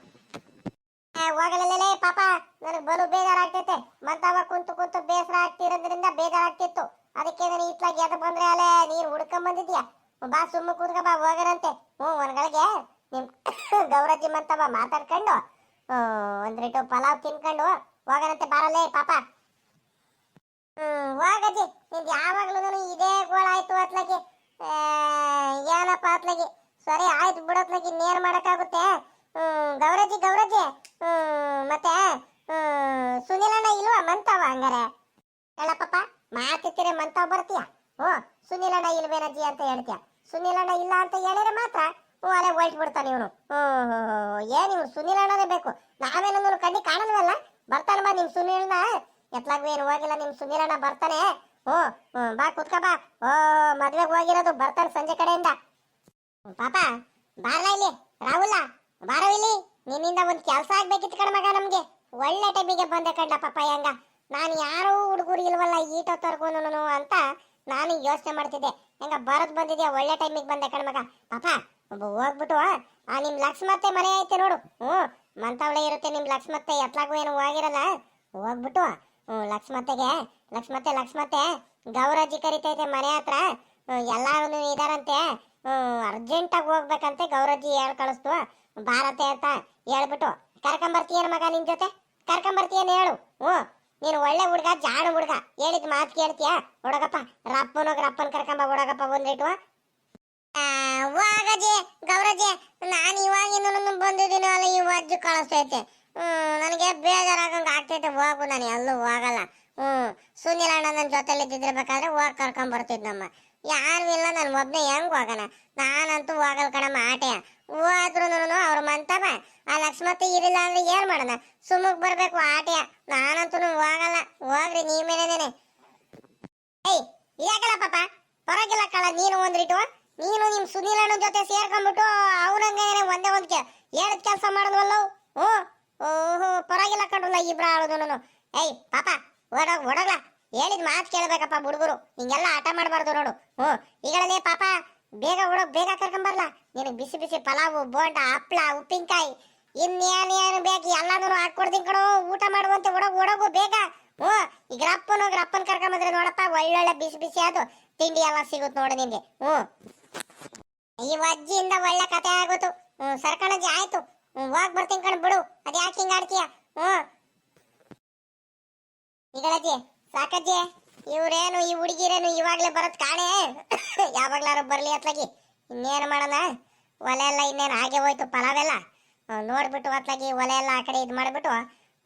ಹೋಗಲೇ ಪಾಪ. ನನಗೆ ಬಲು ಬೇಜಾರಾಗ್ತೈತೆ. ಮತ್ತವ ಕುಂತು ಕುಂತು ಬೇಸರ ಆಗ್ತಿರೋದ್ರಿಂದ ಬೇಜಾರಾಗ್ತಿತ್ತು. ಅದಕ್ಕೆ ನಾನು ಇತ್ಲಾಗ ಎದ್ದು ಬಂದ್ರೆ ಅಲ್ಲೇ ನೀರು ಹುಡ್ಕೊಂಡ್ ಬಂದಿದ್ಯಾ? ಬಾ, ಸುಮ್ಮ ಕೂತ್ಕ, ಬಾ ಹೋಗರಂತೆ ಹ್ಞೂ ಒನ್ಗಳಿಗೆ ನಿಮ್ ಗೌರಜ್ಜಿ ಮಂತವ ಮಾತಾಡ್ಕೊಂಡು ಒಂದ್ ರೇಟು ಪಲಾವ್ ತಿನ್ಕೊಂಡು ಹೋಗರಂತೆ ಬಾರಲ್ಲೇ, ಪಾಪ. ಹ್ಮ್, ಹೋಗಜ್ಜಿ, ನಿಂದು ಯಾವಾಗ್ಲೂ ಇದೇ ಗೋಳ ಆಯ್ತು ಅತ್ಲಾಗಿ. ಏನಪ್ಪ ಅತ್ಲಾಗಿ? ಸರಿ, ಆಯ್ತು ಬಿಡತ್ಲಾಗಿ ನೇರ್ ಮಾಡಕ್ಕಾಗುತ್ತೆ? ಗೌರಜಿ ಗೌರಜ್ಜಿ ಹ್ಮ್, ಮತ್ತೆ ಸುನಿಲಣ್ಣ ಇಲ್ವಾ ಮಂತವ ಹಂಗಾರೆ? ಹೇಳಪ್ಪಪ್ಪ ಬರ್ತೀಯಾ ಮಂತವ ಬರ್ತೀಯ? ಓ ಸುನಿಲಣ್ಣ ಇಲ್ವೇನಜ್ಜಿ ಅಂತ ಹೇಳ್ತೀಯ? ಸುನಿಲಣ್ಣ ಇಲ್ಲ ಅಂತ ಹೇಳಿದ್ರೆ ಮಾತ್ರ, ಹ್ಞೂ, ಅಲ್ಲೇ ಹೊಲ್ಟ್ ಬಿಡ್ತಾನೆ ಇವನು. ಹ್ಞೂ ಏನು ಇವ್ನು ಸುನಿಲಣ್ಣನೇ ಬೇಕು? ನಾವೇನಂದ್ರು ಕಣ್ಣಿ ಕಾಣಲ್ವಲ್ಲ? ಬರ್ತಾನೆ ಬಾ ನಿಮ್ಮ ಸುನಿಲಣ್ಣ ಎತ್ಲಾಗೂ ಏನು ಹೋಗಿಲ್ಲ, ನಿಮ್ ಸುನಿಲಣ್ಣ ಬರ್ತಾನೆ. ಹ್ಞೂ ಹ್ಞೂ, ಬಾ, ಕುತ್ಕ ಬಾ. ಓ, ಮದ್ವೆಗೆ ಹೋಗಿರೋದು ಬರ್ತಾನೆ ಸಂಜೆ ಕಡೆಯಿಂದ. ಪಾಪ, ಬಾರ್ಲಾ ಇಲ್ಲಿ? ರಾಹುಲ? ಬಾರೋ ಇಲ್ಲಿ. ನಿನ್ನಿಂದ ಒಂದು ಕೆಲಸ ಆಗ್ಬೇಕಿತ್ತು ಕಣ ಮಗ ನಮ್ಗೆ. ಒಳ್ಳೆ ಟೈಮಿಗೆ ಬಂದೆ ಕಂಡ ಪಾಪ ಹೆಂಗ ನಾನು ಯಾರೂ ಹುಡುಗರು ಇಲ್ವಲ್ಲ ಈಟೊತ್ತರ್ಗುನು ಅಂತ ನಾನು ಯೋಚನೆ ಮಾಡ್ತಿದ್ದೆ. ಹೆಂಗ ಬರೋದ್ ಬಂದಿದ್ಯಾ? ಒಳ್ಳೆ ಟೈಮಿಗೆ ಬಂದೆ ಕಣ ಮಗ. ಪಾಪ, ಒಬ್ಬ ಹೋಗ್ಬಿಟ್ಟು ಆ, ನಿಮ್ ಲಕ್ಷ್ಮತ್ತೆ ಮನೆ ಐತೆ ನೋಡು. ಹ್ಞೂ, ಮಂತವಳೆ ಇರುತ್ತೆ, ನಿಮ್ ಲಕ್ಷ್ಮತ್ತೆ. ಎತ್ಲಾಗೂ ಏನು ಹೋಗಿರಲ್ಲ. ಹೋಗ್ಬಿಟ್ಟು ಹ್ಞೂ, ಲಕ್ಷ್ಮತ್ತೆಗೆ. ಲಕ್ಷ್ಮತ್ತೆ ಲಕ್ಷ್ಮತ್ತೆ. ಗೌರಜ್ಜಿ ಕರಿತೈತೆ ಮನೆ ಹತ್ರ. ಎಲ್ಲಾರು ಇದಾರಂತೆ. ಅರ್ಜೆಂಟಾಗಿ ಹೋಗ್ಬೇಕಂತೆ ಗೌರಜ್ಜಿ ಹೇಳಿ ಕಳಿಸ್ತು ಭಾರತೆ ಅಂತ ಹೇಳ್ಬಿಟ್ಟು, ಕರ್ಕೊಂಬರ್ತೀಯನ ಮಗ ನಿನ್ ಜೊತೆ? ಕರ್ಕೊಂಬರ್ತೀಯನ ಹೇಳು? ಹ್ಞೂ. ನೀನು ಒಳ್ಳೆ ಹುಡುಗ, ಜಾಣ ಹುಡುಗ. ಹೇಳಿದ ಮಾತು ಕೇಳ್ತೀಯ? ಹುಡುಗಪ್ಪ ರಪ್ಪನೋಗ ರಪ್ಪನ್ ಕರ್ಕೊಂಬ ಹುಡುಗಪ್ಪ ಬಂದಿಟ್ಟು ವಾಗಜಿ ಗೌರಜಿ, ನಾನು ಇವಾಗಿಂದ ಬಂದಿದ್ದೀನಿ ಅಲ್ಲ, ಈ ಅಜ್ಜಿ ಕಳಿಸ್ತೈತೆ. ನನಗೆ ಬೇಜಾರಾಗಂಗೆ ಆಗ್ತೈತೆ, ಹೋಗು ನಾನು, ಎಲ್ಲೂ ಹೋಗಲ್ಲ. ಹ್ಞೂ. ಸುನಿಲ್ ಅಣ್ಣ ನನ್ನ ಜೊತೆಲಿ ಇದ್ದಿರ್ಬೇಕಾದ್ರೆ ಹೋಗಿ ಕರ್ಕೊಂಡ್ ಬರ್ತಿದ್ನಮ್ಮ ಯಾರು ಇಲ್ಲ, ನಾನು ಒಬ್ಬನೇ ಹೆಂಗೆ ಹೋಗೋಣ? ನಾನಂತೂ ಹೋಗಲ್ ಕಣಮ್ಮ, ಆಟೆ. ಹೋದ್ರು ಅವ್ರ ಮಂತವ ಆ ಲಕ್ಷ್ಮತಿ ಇರಲಿಲ್ಲ ಅಂದ್ರೆ ಏನ್ ಮಾಡೋಣ ಸುಮ್ಮಕ್ ಬರ್ಬೇಕು ಆಟ್ಯ. ನಾನಂತೂ ಹೋಗಲ್ಲ. ಹೋಗ್ರಿ, ನೀ ಏಯ್ ಯಾಕಲ್ಲ ಪಾಪ. ಪರವಾಗಿಲ್ಲ ಕಳ ನೀನು ಒಂದ್ರಿಟ್ಟು ನೀನು ನಿಮ್ ಸುನೀಲ್ ಅಣ್ಣ ಜೊತೆ ಸೇರ್ಕೊಂಡ್ಬಿಟ್ಟು ಅವನಂಗೆ ಒಂದೇ ಒಂದ್ ಹೇಳದ್ ಕೆಲಸ ಮಾಡಿದ್ವಲ್ಲೋ? ಓ ಓಹೋ, ಪರವಾಗಿಲ್ಲ ಕಂಡ್ರಲ್ಲ ಇಬ್ರ ಆಳೋದು ಏಯ್, ಪಾಪ ಓಡೋಗ್ ಓಡೋಗ್ಲ. ಹೇಳಿದ್ ಮಾತು ಕೇಳ್ಬೇಕಪ್ಪ ಹುಡುಗರು ಹಿಂಗೆಲ್ಲ ಆಟ ಮಾಡಬಾರ್ದು ನೋಡು. ಹ್ಞೂ. ಈಗಳಲ್ಲೇ ಪಾಪ ಬೇಗ ಹುಡುಗ ಬೇಗ ಕರ್ಕೊಂಬರ್ಲಾ ನಿನಗೆ ಬಿಸಿ ಬಿಸಿ ಪಲಾವು, ಬೋಂಡ, ಹಪ್ಳ, ಉಪ್ಪಿನಕಾಯಿ ಇನ್ನೇನೇನು ಬೇಕು ಎಲ್ಲಾನು ಹಾಕೊಡ್ತೀನಿ ಕಣೋ. ಊಟ ಮಾಡುವಂತೆ ಹುಡುಗ ಹುಡುಗು ಬೇಗ. ಹ್ಞೂ, ಈಗ ಅಪ್ಪನ ಅಪ್ಪನ ಕರ್ಕೊಂಬಂದ್ರೆ ನೋಡಪ್ಪ, ಒಳ್ಳೊಳ್ಳೆ ಬಿಸಿ ಬಿಸಿ ಅದು. ತಿಂಡಿ ಎಲ್ಲ ಸಿಗುತ್ತೆ ನೋಡು ನಿಮಗೆ ಹ್ಞೂ. ಈ ಅಜ್ಜಿಯಿಂದ ಒಳ್ಳೆ ಕತೆ ಆಗೋತು. ಹ್ಞೂ ಸರ್ಕಣಜ್ಜಿ ಆಯ್ತು. ಹ್ಞೂ, ಹೋಗ್ ಬರ್ತೀನಿ ಕಣ್, ಬಿಡು. ಅದು ಯಾಕೆ ಹಿಂಗೆ ಆಡ್ತೀಯ? ಹ್ಞೂ. ಈಗಳಜ್ಜಿ ಸಾಕಜ್ಜಿ. ಇವ್ರೇನು ಈ ಹುಡುಗಿರೇನು ಇವಾಗಲೇ ಬರೋದು ಕಾಣೆ? ಯಾವಾಗ್ಲಾರು ಬರಲಿ ಅತ್ಲಾಗಿ. ಇನ್ನೇನು ಮಾಡೋಣ ಒಲೆ ಎಲ್ಲ ಇನ್ನೇನು ಹಾಗೆ ಹೋಯ್ತು ಪಲಾವೆಲ್ಲ? ನೋಡ್ಬಿಟ್ಟು ಅತ್ಲಾಗಿ ಒಲೆ ಎಲ್ಲ ಆ ಕಡೆ ಇದು ಮಾಡ್ಬಿಟ್ಟು,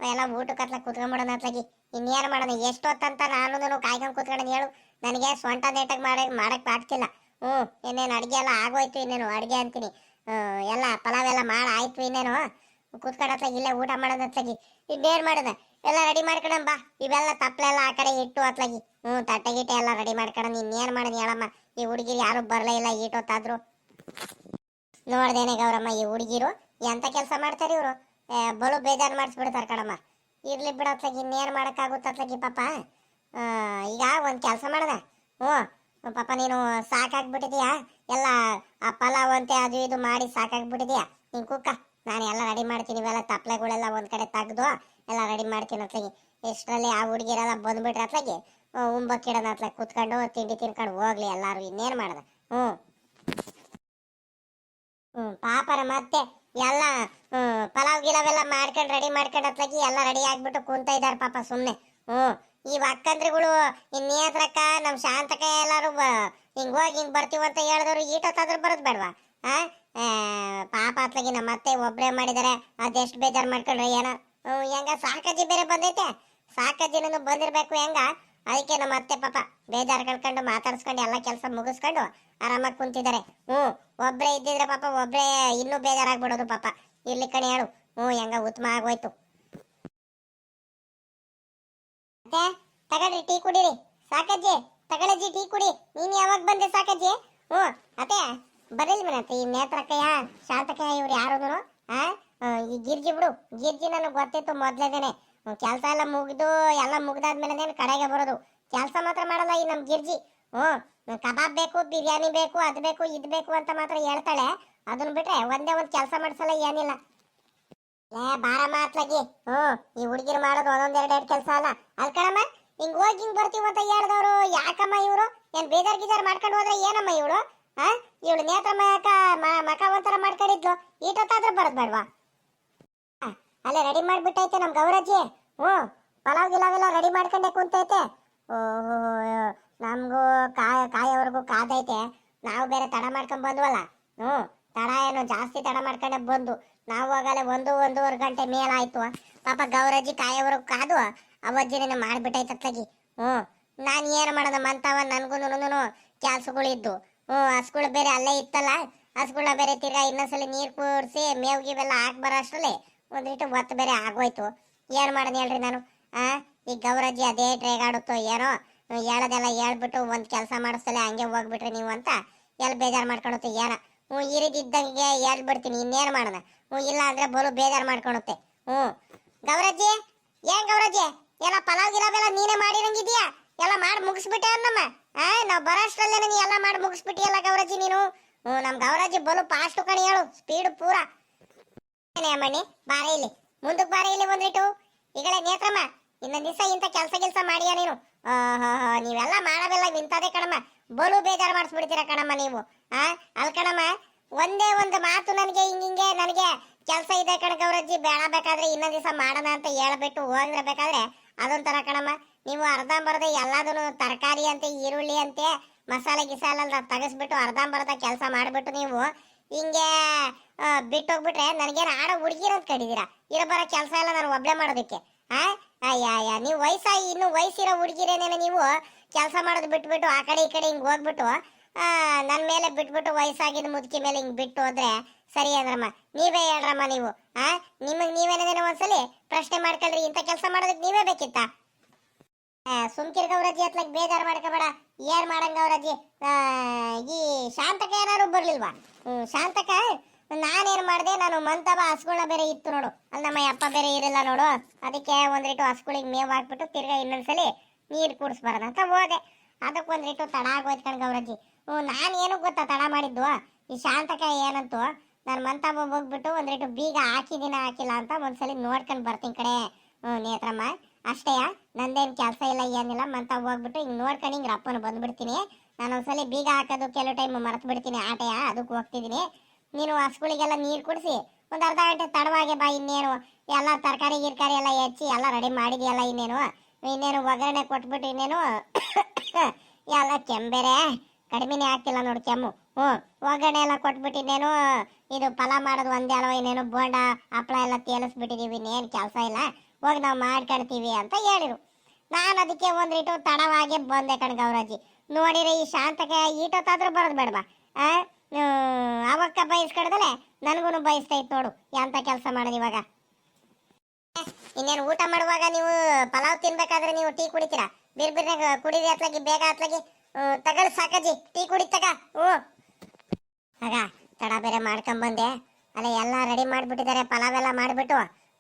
ಎಲ್ಲ ಊಟಕ್ಕೆ ಅತ್ಲಾಗ ಕುತ್ಕೊಂಡ್ಬಿಡೋಣ ಅತ್ಲಾಗಿ. ಇನ್ನೇನು ಮಾಡೋಣ? ಎಷ್ಟೊತ್ತಂತ ನಾನು ಕಾಯ್ಕೊಂಡು ಕುತ್ಕೊಂಡು ಹೇಳು? ನನಗೆ ಸ್ವಂಟ ನೇಟಾಗಿ ಮಾಡಿ ಮಾಡೋಕ್ಕೆ ಆಗ್ತಿಲ್ಲ. ಹ್ಞೂ, ಇನ್ನೇನು ಅಡುಗೆ ಎಲ್ಲ ಆಗೋಯ್ತು ಇನ್ನೇನು, ಅಡುಗೆ ಅಂತೀನಿ. ಎಲ್ಲ ಪಲಾವೆಲ್ಲ ಮಾಡಿ, ಆಯ್ತು ಇನ್ನೇನು. ಕುತ್ಕೊಂಡತ್ಲಾಗಿ ಇಲ್ಲೇ ಊಟ ಮಾಡೋದು ಅತ್ಲಾಗಿ. ಇನ್ನೇನು ಮಾಡೋದ? ಎಲ್ಲ ರೆಡಿ ಮಾಡ್ಕೊಳಂ ಬಾ. ಇವೆಲ್ಲ ತಪ್ಪಲೆಲ್ಲ ಆ ಕಡೆ ಇಟ್ಟು ಅತ್ಲಾಗಿ. ಹ್ಞೂ, ತಟ್ಟೆ ಗಿಟ್ಟೆ ಎಲ್ಲ ರೆಡಿ ಮಾಡ್ಕೊಳಂ ಇನ್ನೇನು ಮಾಡೋದು ಹೇಳಮ್ಮ? ಈ ಹುಡುಗಿರು ಯಾರು ಬರಲೇ ಇಲ್ಲ ಈಟೊತ್ತಾದ್ರು ನೋಡ್ದೇನೆ ಗೌರಮ್ಮ, ಈ ಹುಡುಗಿರು ಎಂತ ಕೆಲಸ ಮಾಡ್ತಾರೆ ಇವರು? ಬಲು ಬೇಜಾರು ಮಾಡಿಸ್ಬಿಡ್ತಾರೆ ಕಣಮ್ಮ. ಇರ್ಲಿ ಬಿಡತ್ಲಾಗಿ ಇನ್ನೇನು ಮಾಡೋಕ್ಕಾಗುತ್ತತ್ಲಾಗಿ ಪಾಪ. ಈಗ ಒಂದು ಕೆಲಸ ಮಾಡ್ದೆ. ಹ್ಞೂ, ಪಾಪ ನೀನು ಸಾಕಾಗ್ಬಿಟ್ಟಿದೀಯಾ? ಎಲ್ಲ ಆ ಪಲಾವ್ ಅಂತೆ ಅದು ಇದು ಮಾಡಿ ಸಾಕಾಗ್ಬಿಟ್ಟಿದೀಯಾ? ನೀನು ಕುಕ್ಕ ನಾನು ಎಲ್ಲ ರೆಡಿ ಮಾಡ್ತೀನಿ ಇವೆಲ್ಲ ತಪ್ಪಲೆಗಳೆಲ್ಲ ಒಂದು ಕಡೆ ತೆಗ್ದು. ಎಲ್ಲ ರೆಡಿ ಮಾಡ್ತೀನಿ ಅತ್ಲಾಗಿ. ಎಷ್ಟರಲ್ಲಿ ಆ ಹುಡುಗಿರೆಲ್ಲ ಬಂದ್ಬಿಟ್ರೆ ಅತ್ಲಾಗಿ ಉಂಬಕ್ಕಿಡೋದ ಅತ್ಲಾಗಿ ಕುತ್ಕೊಂಡು ತಿಂಡಿ ತಿನ್ಕೊಂಡು ಹೋಗ್ಲಿ ಎಲ್ಲರೂ ಇನ್ನೇನು ಮಾಡ್ದೆ. ಹ್ಞೂ ಹ್ಞೂ ಪಾಪರ ಮತ್ತೆ ಎಲ್ಲ ಪಲಾವ್ ಗಿಲಾವೆಲ್ಲ ಮಾಡ್ಕೊಂಡು ರೆಡಿ ಮಾಡ್ಕೊಂಡು ಅತ್ಲಾಗಿ ಎಲ್ಲ ರೆಡಿ ಆಗಿಬಿಟ್ಟು ಕುಂತ ಇದ್ದಾರೆ ಪಾಪ ಸುಮ್ಮನೆ ಹ್ಞೂ ಈ ಅಕ್ಕಂದ್ರಿಗಳು ಇನ್ನೇತ್ರಕ್ಕ ನಮ್ಮ ಶಾಂತಕ ಎಲ್ಲರೂ ಬ- ಹಿಂಗೆ ಹೋಗಿ ಹಿಂಗೆ ಬರ್ತೀವಿ ಅಂತ ಹೇಳಿದವ್ರು ಈಟೊತ್ತಾದ್ರೂ ಬರೋದು ಬೇಡವಾ? ಆ, ಪಾಪ ಅತ್ಲಾಗಿ ನಮ್ಮ ಅತ್ತೆ ಒಬ್ಬರೇ ಮಾಡಿದ್ದಾರೆ ಅದೆಷ್ಟು ಬೇಜಾರು ಮಾಡ್ಕೊಂಡ್ರೆ ಏನೋ? ಹೆಂಗ? ಸಾಕಜ್ಜಿ ಬೇರೆ ಬಂದೈತೆ. ಸಾಕಜ್ಜಿನೂ ಬಂದಿರಬೇಕು ಹೆಂಗ? ಅದಕ್ಕೆ ನಮ್ಮ ಅತ್ತೆ ಪಾಪ ಬೇಜಾರ್ ಕಳ್ಕೊಂಡು ಮಾತಾಡ್ಸ್ಕೊಂಡು ಎಲ್ಲ ಕೆಲಸ ಮುಗಿಸ್ಕೊಂಡು ಆರಾಮಾಗಿ ಕುಂತಿದ್ದಾರೆ. ಹ್ಞೂ ಒಬ್ಬರೇ ಇದ್ದಿದ್ರೆ ಪಾಪ ಒಬ್ಬರೇ ಇನ್ನೂ ಬೇಜಾರಾಗ್ಬಿಡೋದು ಪಾಪ. ಇರ್ಲಿ ಕಣೆ ಹೇಳು. ಹ್ಞೂ ಹೆಂಗ? ಉತ್ತಮ ಆಗೋಯ್ತು. ಅತ್ತೆ, ತಗೊಳ್ರಿ, ಟೀ ಕುಡೀರಿ. ಸಾಕಜ್ಜಿ, ತಗೊಳಜ್ಜಿ, ಟೀ ಕುಡಿ. ನೀನು ಯಾವಾಗ ಬಂದೆ ಸಾಕಜ್ಜಿ? ಹ್ಞೂ ಅತ್ತೆ ಬರೀಲ್ ಬರತ್ತೆ ಈ ನೇತ್ರಕ್ಕಯ್ಯ ಶಾಂತಕಯ್ಯ ಇವ್ರು ಯಾರು ಹಾಂ ಈ ಗಿರ್ಜಿ ಬಿಡು. ಗಿರ್ಜಿ ನನಗೆ ಗೊತ್ತಿತ್ತು ಮೊದ್ಲೇದೇನೆ. ಕೆಲಸ ಎಲ್ಲ ಮುಗಿದು, ಎಲ್ಲ ಮುಗ್ದಾದ್ಮೇಲೆ ಕಡೆಗೆ ಬರೋದು. ಕೆಲಸ ಮಾತ್ರ ಮಾಡಲ್ಲ ಈ ನಮ್ಮ ಗಿರ್ಜಿ. ಹ್ಞೂ ಕಬಾಬ್ ಬೇಕು, ಬಿರಿಯಾನಿ ಬೇಕು, ಅದು ಬೇಕು, ಇದ್ ಬೇಕು ಅಂತ ಮಾತ್ರ ಹೇಳ್ತಾಳೆ. ಅದನ್ನ ಬಿಟ್ರೆ ಒಂದೇ ಒಂದು ಕೆಲಸ ಮಾಡ್ಸಲ್ಲ ಏನಿಲ್ಲ. ಏ ಬಾರ ಅತ್ಲಾಗಿ ಹ್ಮ್, ಈ ಹುಡುಗಿರು ಮಾಡೋದು ಒಂದೊಂದು ಎರಡು ಎರಡು ಕೆಲಸ ಅಲ್ಲ. ಅಲ್ಲಿ ಕಣಮ್ಮ, ಹಿಂಗೆ ಹೋಗಿ ಹಿಂಗೆ ಬರ್ತೀವಿ ಅಂತ ಹೇಳ್ದವ್ರು ಯಾಕಮ್ಮ ಇವರು? ಏನು ಬೇಜಾರ್ ಗೀದರ್ ಮಾಡ್ಕೊಂಡು ಹೋದ್ರೆ ಏನಮ್ಮ ಇವಳು? ಹಾ ಇವಳು ನೇತ್ರ ಮಕ ಮಕ ಒಂಥರ ಮಾಡ್ಕೊಂಡಿದ್ಲು. ಈಟೊತ್ತಾದ್ರೂ ಬರೋದು ಬೇಡ್ವಾ? ಅಲ್ಲೇ ರೆಡಿ ಮಾಡ್ಬಿಟ್ಟೈತೆ ನಮ್ಮ ಗೌರಜ್ಜಿ. ಹ್ಞೂ, ಪಲಾವ್ ಗಿಲಾವೆಲ್ಲ ರೆಡಿ ಮಾಡ್ಕೊಂಡೆ ಕುಂತೈತೆ. ಓಹೋ, ನಮಗೂ ಕಾಯ, ಕಾಯೋವರೆಗೂ ಕಾದೈತೆ. ನಾವು ಬೇರೆ ತಡ ಮಾಡ್ಕೊಂಡು ಬಂದ್ವಲ್ಲ. ಹ್ಞೂ, ತಡ ಏನು, ಜಾಸ್ತಿ ತಡ ಮಾಡ್ಕೊಂಡೆ ಬಂದು. ನಾವು ಆಗಲೇ ಒಂದು, ಒಂದೂವರೆ ಗಂಟೆ ಮೇಲಾಯ್ತು. ಪಾಪ ಗೌರಜ್ಜಿ ಕಾಯೋವರೆಗೂ ಕಾದು ಅವಜ್ಜಿನ ಮಾಡಿಬಿಟ್ಟೈತೆ ಅತ್ತಗಿ. ಹ್ಞೂ, ನಾನು ಏನು ಮಾಡೋದು ಮಂತವ? ನನಗೂ ಕೆಲಸಗಳಿದ್ದು. ಹ್ಞೂ, ಹಸುಗಳು ಬೇರೆ ಅಲ್ಲೇ ಇತ್ತಲ್ಲ. ಹಸುಗಳ ಬೇರೆ ತಿರ್ಗಾ ಇನ್ನೊಂದ್ಸಲ ನೀರು ಕೂರಿಸಿ ಮೇವು ಗೀವೆಲ್ಲ ಹಾಕಿ ಅಷ್ಟರಲ್ಲಿ. ಒಂದಿಟ್ಟು ಒತ್ತು ಬೇರೆ ಆಗೋಯ್ತು. ಏನು ಮಾಡೋದು ಹೇಳ್ರಿ ನಾನು? ಆ, ಈ ಗೌರಜ್ಜಿ ಅದೇ ಟ್ರೇಗಾಡುತ್ತೋ ಏನೋ, ಹೇಳೋದೆಲ್ಲ ಹೇಳ್ಬಿಟ್ಟು ಒಂದು ಕೆಲಸ ಮಾಡಿಸ್ತಲೆ ಹಂಗೆ ಹೋಗ್ಬಿಟ್ರಿ ನೀವು ಅಂತ ಎಲ್ಲ ಬೇಜಾರು ಮಾಡ್ಕೊಳುತ್ತೆ ಏನೋ? ಹ್ಞೂ ಈ ರೀತಿ ಇದ್ದಂಗೆ ಹೇಳ್ಬಿಡ್ತೀನಿ, ಇನ್ನೇನು ಮಾಡೋಣ ಹ್ಞೂ, ಇಲ್ಲ ಅಂದ್ರೆ ಬಲು ಬೇಜಾರು ಮಾಡ್ಕೊಳುತ್ತೆ. ಹ್ಞೂ. ಗೌರಜ್ಜಿ, ಏನ್ ಗೌರಜ್ಜಿ? ಎಲ್ಲ ಪಲಾವ್ ಗಿಲಾವೆಲ್ಲ ನೀನೇ ಮಾಡಿರಂಗಿದ್ಯಾ? ಎಲ್ಲ ಮಾಡಿ ಮುಗಿಸ್ಬಿಟ್ಟೆ ಅನ್ನಮ್ಮ ಆ, ನಾವು ಬರೋಷ್ಟರಲ್ಲೇ ನೀನು ಎಲ್ಲ ಮಾಡಿ ಮುಗಿಸ್ಬಿಟ್ಟಿಯಲ್ಲ ಗೌರಜ್ಜಿ ನೀನು? ಹ್ಞೂ ನಮ್ಮ ಗೌರಜ್ಜಿ ಬಲು ಫಾಸ್ಟ್ ಕಣಿ ಹೇಳು ಸ್ಪೀಡ್ ಪೂರ. ಅಮ್ಮಣ್ಣಿ ಬಾರೆ ಇಲ್ಲಿ. ಮುಂದಕ್ಕೆ ಬಾರೆ ಇಲ್ಲಿ ಬಂದ್ಬಿಟ್ಟು ಈಗಲೇ ನೇತ್ರಮ್ಮ, ಇನ್ನೊಂದ್ ದಿವಸ ಇಂಥ ಕೆಲಸ ಕೆಲಸ ಮಾಡಿಯ ನೀನು? ನೀವೆಲ್ಲ ಮಾಡವೆಲ್ಲ ಇಂಥದೇ ಕಣಮ್ಮ. ಬಲು ಬೇಜಾರು ಮಾಡಿಸ್ಬಿಡ್ತೀರ ಕಣಮ್ಮ ನೀವು, ಆ? ಅಲ್ ಕಣಮ್ಮ, ಒಂದೇ ಒಂದು ಮಾತು ನನಗೆ ಹಿಂಗಿಂಗೆ ನನಗೆ, ಕೆಲಸ ಇದೆ ಕಣ ಗೌರಜ್ಜಿ, ಬೇಡ ಬೇಕಾದ್ರೆ ಇನ್ನೊಂದ್ ದಿವಸ ಮಾಡೋಣ ಅಂತ ಹೇಳ್ಬಿಟ್ಟು ಹೋಗಿರಬೇಕಾದ್ರೆ ಬೇಕಾದ್ರೆ ಅದೊಂಥರ ಕಣಮ್ಮ. ನೀವು ಅರ್ಧಂಬರ್ಧ ಎಲ್ಲದನ್ನು ತರಕಾರಿ ಅಂತೆ, ಈರುಳ್ಳಿ ಅಂತೆ, ಮಸಾಲೆ ಗಿಸಾಲೆ ತಗಸ್ಬಿಟ್ಟು ಅರ್ಧಂಬರ್ಧ ಕೆಲಸ ಮಾಡಿಬಿಟ್ಟು ನೀವು ಹಿಂಗೆ ಬಿಟ್ಟು ಹೋಗ್ಬಿಟ್ರೆ ನನಗೇನು ಆಡೋ ಹುಡುಗಿರ ಅಂತ ಕಡಿದೀರಾ ಇರೋ ಬರೋ ಕೆಲಸ ಎಲ್ಲ ನಾನು ಒಬ್ಬಳೆ ಮಾಡೋದಕ್ಕೆ ಆ? ಅಯ್ಯ ನೀವು ವಯಸ್ಸಾಗಿ ಇನ್ನು ವಯಸ್ಸಿರೋ ಹುಡುಗಿರೇನೇ ನೀವು ಕೆಲಸ ಮಾಡೋದು ಬಿಟ್ಬಿಟ್ಟು ಆ ಕಡೆ ಈ ಕಡೆ ಹಿಂಗೆ ಹೋಗ್ಬಿಟ್ಟು ನನ್ನ ಮೇಲೆ ಬಿಟ್ಬಿಟ್ಟು ವಯಸ್ಸಾಗಿದ್ದ ಮುದುಕಿ ಮೇಲೆ ಹಿಂಗೆ ಬಿಟ್ಟು ಹೋದ್ರೆ ಸರಿ ಅಂದ್ರಮ್ಮ. ನೀವೇ ಹೇಳ್ರಮ್ಮ ನೀವು ಆ? ನಿಮಗೆ ನೀವೇನೇನೇನೋ ಒಂದ್ಸಲಿ ಪ್ರಶ್ನೆ ಮಾಡ್ಕೊಳ್ರಿ ಇಂಥ ಕೆಲಸ ಮಾಡೋದಕ್ಕೆ ನೀವೇ ಬೇಕಿತ್ತಾ? ಸುಮ್ಕಿರ್ಗವ್ರಜ್ಜಿ ಅತ್ಲಾಗ ಬೇಜಾರು ಮಾಡ್ಕೋಬೇಡ. ಏನು ಮಾಡಂಗ ಅವ್ರಜ್ಜಿ ಆ, ಈ ಶಾಂತಕ ಏನಾದ್ರು ಬರ್ಲಿಲ್ವಾ? ಹ್ಞೂ ಶಾಂತಕ? ನಾನೇನ್ ಮಾಡ್ದೆ, ನಾನು ಮಂತವ ಹಸುಗಳನ್ನ ಬೇರೆ ಇತ್ತು ನೋಡು. ಅಲ್ಲಿ ನಮ್ಮ ಅಪ್ಪ ಬೇರೆ ಇರಲ್ಲ ನೋಡು. ಅದಕ್ಕೆ ಒಂದಿಟ್ಟು ಹಸುಗಳಿಗೆ ಮೇವ್ ಹಾಕ್ಬಿಟ್ಟು ತಿರ್ಗಾ ಇನ್ನೊಂದ್ಸಲಿ ನೀರು ಕೂಡಿಸ್ಬಾರ್ದು ಅಂತ ಹೋದೆ. ಅದಕ್ಕೆ ಒಂದಿಟ್ಟು ತಡ ಆಗೋಯ್ತು ಕಣ್ ಗೌರಜ್ಜಿ. ಹ್ಞೂ ನಾನು ಏನು ಗೊತ್ತಾ ತಡ ಮಾಡಿದ್ದು? ಈ ಶಾಂತಕ ಏನಂತು? ನಾನು ಮಂತವ ಹೋಗ್ಬಿಟ್ಟು ಒಂದಿಟ್ಟು ಬೀಗ ಹಾಕಿದಿನ ಹಾಕಿಲ್ಲ ಅಂತ ಒಂದ್ಸಲಿ ನೋಡ್ಕೊಂಡು ಬರ್ತೀನಿ ಕಡೆ ಹ್ಞೂ ನೇತ್ರಮ್ಮ ಅಷ್ಟೇ, ನಂದೇನು ಕೆಲಸ ಇಲ್ಲ, ಏನಿಲ್ಲ ಮಂತ ಹೋಗ್ಬಿಟ್ಟು ಹಿಂಗೆ ನೋಡ್ಕೊಂಡು ಹಿಂಗೆ ರಪ್ಪನ ಬಂದ್ಬಿಡ್ತೀನಿ. ನಾನು ಒಂದ್ಸಲಿ ಬೀಗ ಹಾಕೋದು ಕೆಲವು ಟೈಮ್ ಮರೆತು ಬಿಡ್ತೀನಿ ಆಟೆಯ ಅದಕ್ಕೆ ಹೋಗ್ತಿದ್ದೀನಿ ನೀನು ಹಸುಗಳಿಗೆಲ್ಲ ನೀರು ಕುಡಿಸಿ ಒಂದು ಅರ್ಧ ಗಂಟೆ ತಡವಾಗೆ ಬಾ ಇನ್ನೇನು. ಎಲ್ಲ ತರಕಾರಿ ಗಿರ್ಕಾರಿ ಎಲ್ಲ ಹೆಚ್ಚಿ ಎಲ್ಲ ರೆಡಿ ಮಾಡಿದ್ಯಲ್ಲ ಇನ್ನೇನು. ಇನ್ನೇನು ಒಗ್ಗರಣೆ ಕೊಟ್ಬಿಟ್ಟು ಇನ್ನೇನು ಎಲ್ಲ ಕೆಂಬೇರೆ. ಕಡಿಮೆನೇ ಆಗ್ತಿಲ್ಲ ನೋಡು ಕೆಮ್ಮು. ಹ್ಞೂ, ಒಗ್ಗರಣೆ ಎಲ್ಲ ಕೊಟ್ಬಿಟ್ಟು ಇನ್ನೇನು ಇದು ಪಲಾವ್ ಮಾಡೋದು ಒಂದೇ ಅಲ್ವ? ಇನ್ನೇನು ಬೋಂಡ ಹಪ್ಪಳ ಎಲ್ಲ ತೇಲಿಸ್ಬಿಟ್ಟಿದೀವಿ, ಇನ್ನೇನು ಕೆಲಸ ಇಲ್ಲ. ಹೋಗಿ ನಾವು ಮಾಡ್ಕೊಳ್ತೀವಿ ಅಂತ ಹೇಳಿರು. ನಾನು ಅದಕ್ಕೆ ಒಂದಿಟ್ಟು ತಡವಾಗಿ ಬಂದೆ ಕಣ್ ಗೌರಾಜಿ ನೋಡಿರಿ, ಈ ಶಾಂತಕ್ಕೆ ಈಟೊತ್ತಾದ್ರೂ ಬರೋದು ಬೇಡವಾ? ಆ? ಅವಕ್ಕ ಬಯಸ್ಕಡ್ದಲೆ? ನನಗೂ ಬಯಸ್ತೈತ್ ನೋಡು, ಎಂತ ಕೆಲಸ ಮಾಡೋದು ಇವಾಗ. ಇನ್ನೇನು ಊಟ ಮಾಡುವಾಗ ನೀವು ಪಲಾವ್ ತಿನ್ಬೇಕಾದ್ರೆ ನೀವು ಟೀ ಕುಡಿತೀರಾ? ಬಿರ್ ಬಿರ್ನಾಗ ಕುಡಿರಿ ಅತ್ಲಾಗಿ, ಬೇಗ ಅತ್ಲಾಗಿ ತಗೊಳ್ ಸಾಕಜ್ಜಿ, ಟೀ ಕುಡಿತಗ ಹ್ಞೂ. ಆಗ ತಡ ಬೇರೆ ಮಾಡ್ಕೊಂಬಂದೆ. ಅಲ್ಲ ಎಲ್ಲ ರೆಡಿ ಮಾಡ್ಬಿಟ್ಟಿದ್ದಾರೆ ಪಲಾವ್ ಎಲ್ಲ ಮಾಡ್ಬಿಟ್ಟು,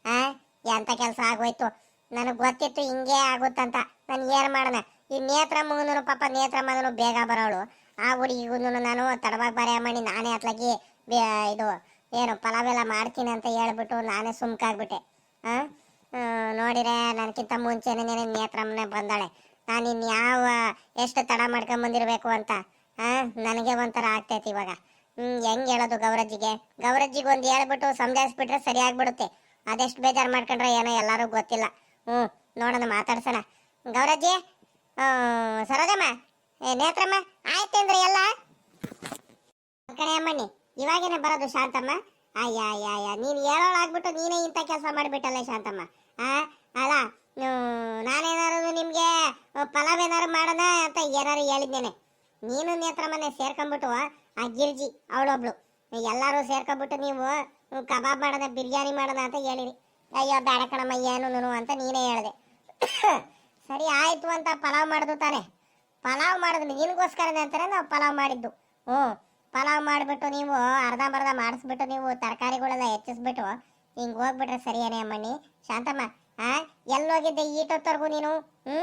ಆ, ಎಂತ ಕೆಲಸ ಆಗೋಯ್ತು? ನನಗೆ ಗೊತ್ತಿತ್ತು ಹಿಂಗೆ ಆಗುತ್ತಂತ. ನಾನು ಏನು ಮಾಡೋಣ ಈ ನೇತ್ರ ಮುಗಿದ್ರು ಪಾಪ, ನೇತ್ರ ಮಗನು ಬೇಗ ಬರೋಳು. ಆ ಹುಡುಗಿಗೂ ನಾನು ತಡವಾಗಿ ಬರ ಮಾಡಿ ನಾನೇ ಅತ್ಲಾಗಿ ಇದು ಏನು ಪಲಾವ್ ಎಲ್ಲ ಮಾಡ್ತೀನಿ ಅಂತ ಹೇಳ್ಬಿಟ್ಟು ನಾನೇ ಸುಮ್ಕಾಗ್ಬಿಟ್ಟೆ. ಹಾಂ ನೋಡಿರೆ ನನಗಿಂತ ಮುಂಚೆನೇ ನೇತ್ರಮ್ಮನೆ ಬಂದಾಳೆ. ನಾನು ಇನ್ಯಾವ ಎಷ್ಟು ತಡ ಮಾಡ್ಕೊಂಡ್ ಬಂದಿರ್ಬೇಕು ಅಂತ, ಆ? ನನಗೆ ಒಂಥರ ಆಗ್ತೈತಿ ಇವಾಗ. ಹ್ಞೂ ಹೆಂಗೆ ಹೇಳೋದು ಗೌರಜ್ಜಿಗೆ? ಗೌರಜ್ಜಿಗೆ ಒಂದು ಹೇಳ್ಬಿಟ್ಟು ಸಮಜಾಯಿಸ್ಬಿಟ್ರೆ ಸರಿ ಆಗ್ಬಿಡುತ್ತೆ. ಅದೆಷ್ಟು ಬೇಜಾರು ಮಾಡ್ಕೊಂಡ್ರೆ ಏನೋ ಎಲ್ಲರೂ ಗೊತ್ತಿಲ್ಲ. ಹ್ಞೂ ನೋಡೋಣ, ಮಾತಾಡ್ಸೋಣ. ಗೌರಜ್ಜಿ ಸರೋಜಮ್ಮ ಏ, ನೇತ್ರಮ್ಮ ಆಯ್ತೇನ್ರಿ ಎಲ್ಲ? ಕಡೆ ಅಮ್ಮಣ್ಣಿ, ಇವಾಗೇನೆ ಬರೋದು ಶಾಂತಮ್ಮ? ಅಯ್ಯ ಅಯ್ಯ ಅಯ್ಯ, ನೀನು ಹೇಳೋಳಾಗ್ಬಿಟ್ಟು ನೀನೇ ಇಂಥ ಕೆಲಸ ಮಾಡಿಬಿಟ್ಟಲ್ಲ ಶಾಂತಮ್ಮ? ಆ, ಅಲ್ಲ ನಾನೇನಾರು ನಿಮಗೆ ಪಲಾವ್ ಏನಾರು ಮಾಡೋಣ ಅಂತ ಏನಾರು ಹೇಳಿದ್ದೇನೆ ನೀನು ನೇತ್ರಮ್ಮನೆ ಸೇರ್ಕೊಂಬಿಟ್ಟು ಆ ಗಿರ್ಜಿ, ಅವಳೊಬ್ಳು. ಎಲ್ಲರೂ ಸೇರ್ಕೊಂಬಿಟ್ಟು ನೀವು ಕಬಾಬ್ ಮಾಡೋಣ ಬಿರಿಯಾನಿ ಮಾಡೋಣ ಅಂತ ಹೇಳಿರಿ. ಅಯ್ಯೋ, ಬೇಡ ಕಣಮ್ಮ ಏನು ಅಂತ ನೀನೇ ಹೇಳಿದೆ. ಸರಿ, ಆಯ್ತು ಅಂತ ಪಲಾವ್ ಮಾಡಿದು ತಾನೆ. ಪಲಾವ್ ಮಾಡಿದ್ವಿ ನಿನಗೋಸ್ಕರನೇ ಅಂತಾರೆ ನಾವು ಪಲಾವ್ ಮಾಡಿದ್ದು. ಹ್ಞೂ, ಪಲಾವ್ ಮಾಡಿಬಿಟ್ಟು ನೀವು ಅರ್ಧಂಬರ್ಧ ಮಾಡಿಸ್ಬಿಟ್ಟು ನೀವು ತರಕಾರಿಗಳೆಲ್ಲ ಹೆಚ್ಚಿಸ್ಬಿಟ್ಟು ಹಿಂಗೆ ಹೋಗ್ಬಿಟ್ರೆ ಸರಿಯೇನೆ ಅಮ್ಮಣ್ಣಿ. ಶಾಂತಮ್ಮ, ಆ ಎಲ್ಲೋಗಿದ್ದೆ ಈಟೊತ್ತವರೆಗೂ ನೀನು? ಹ್ಞೂ?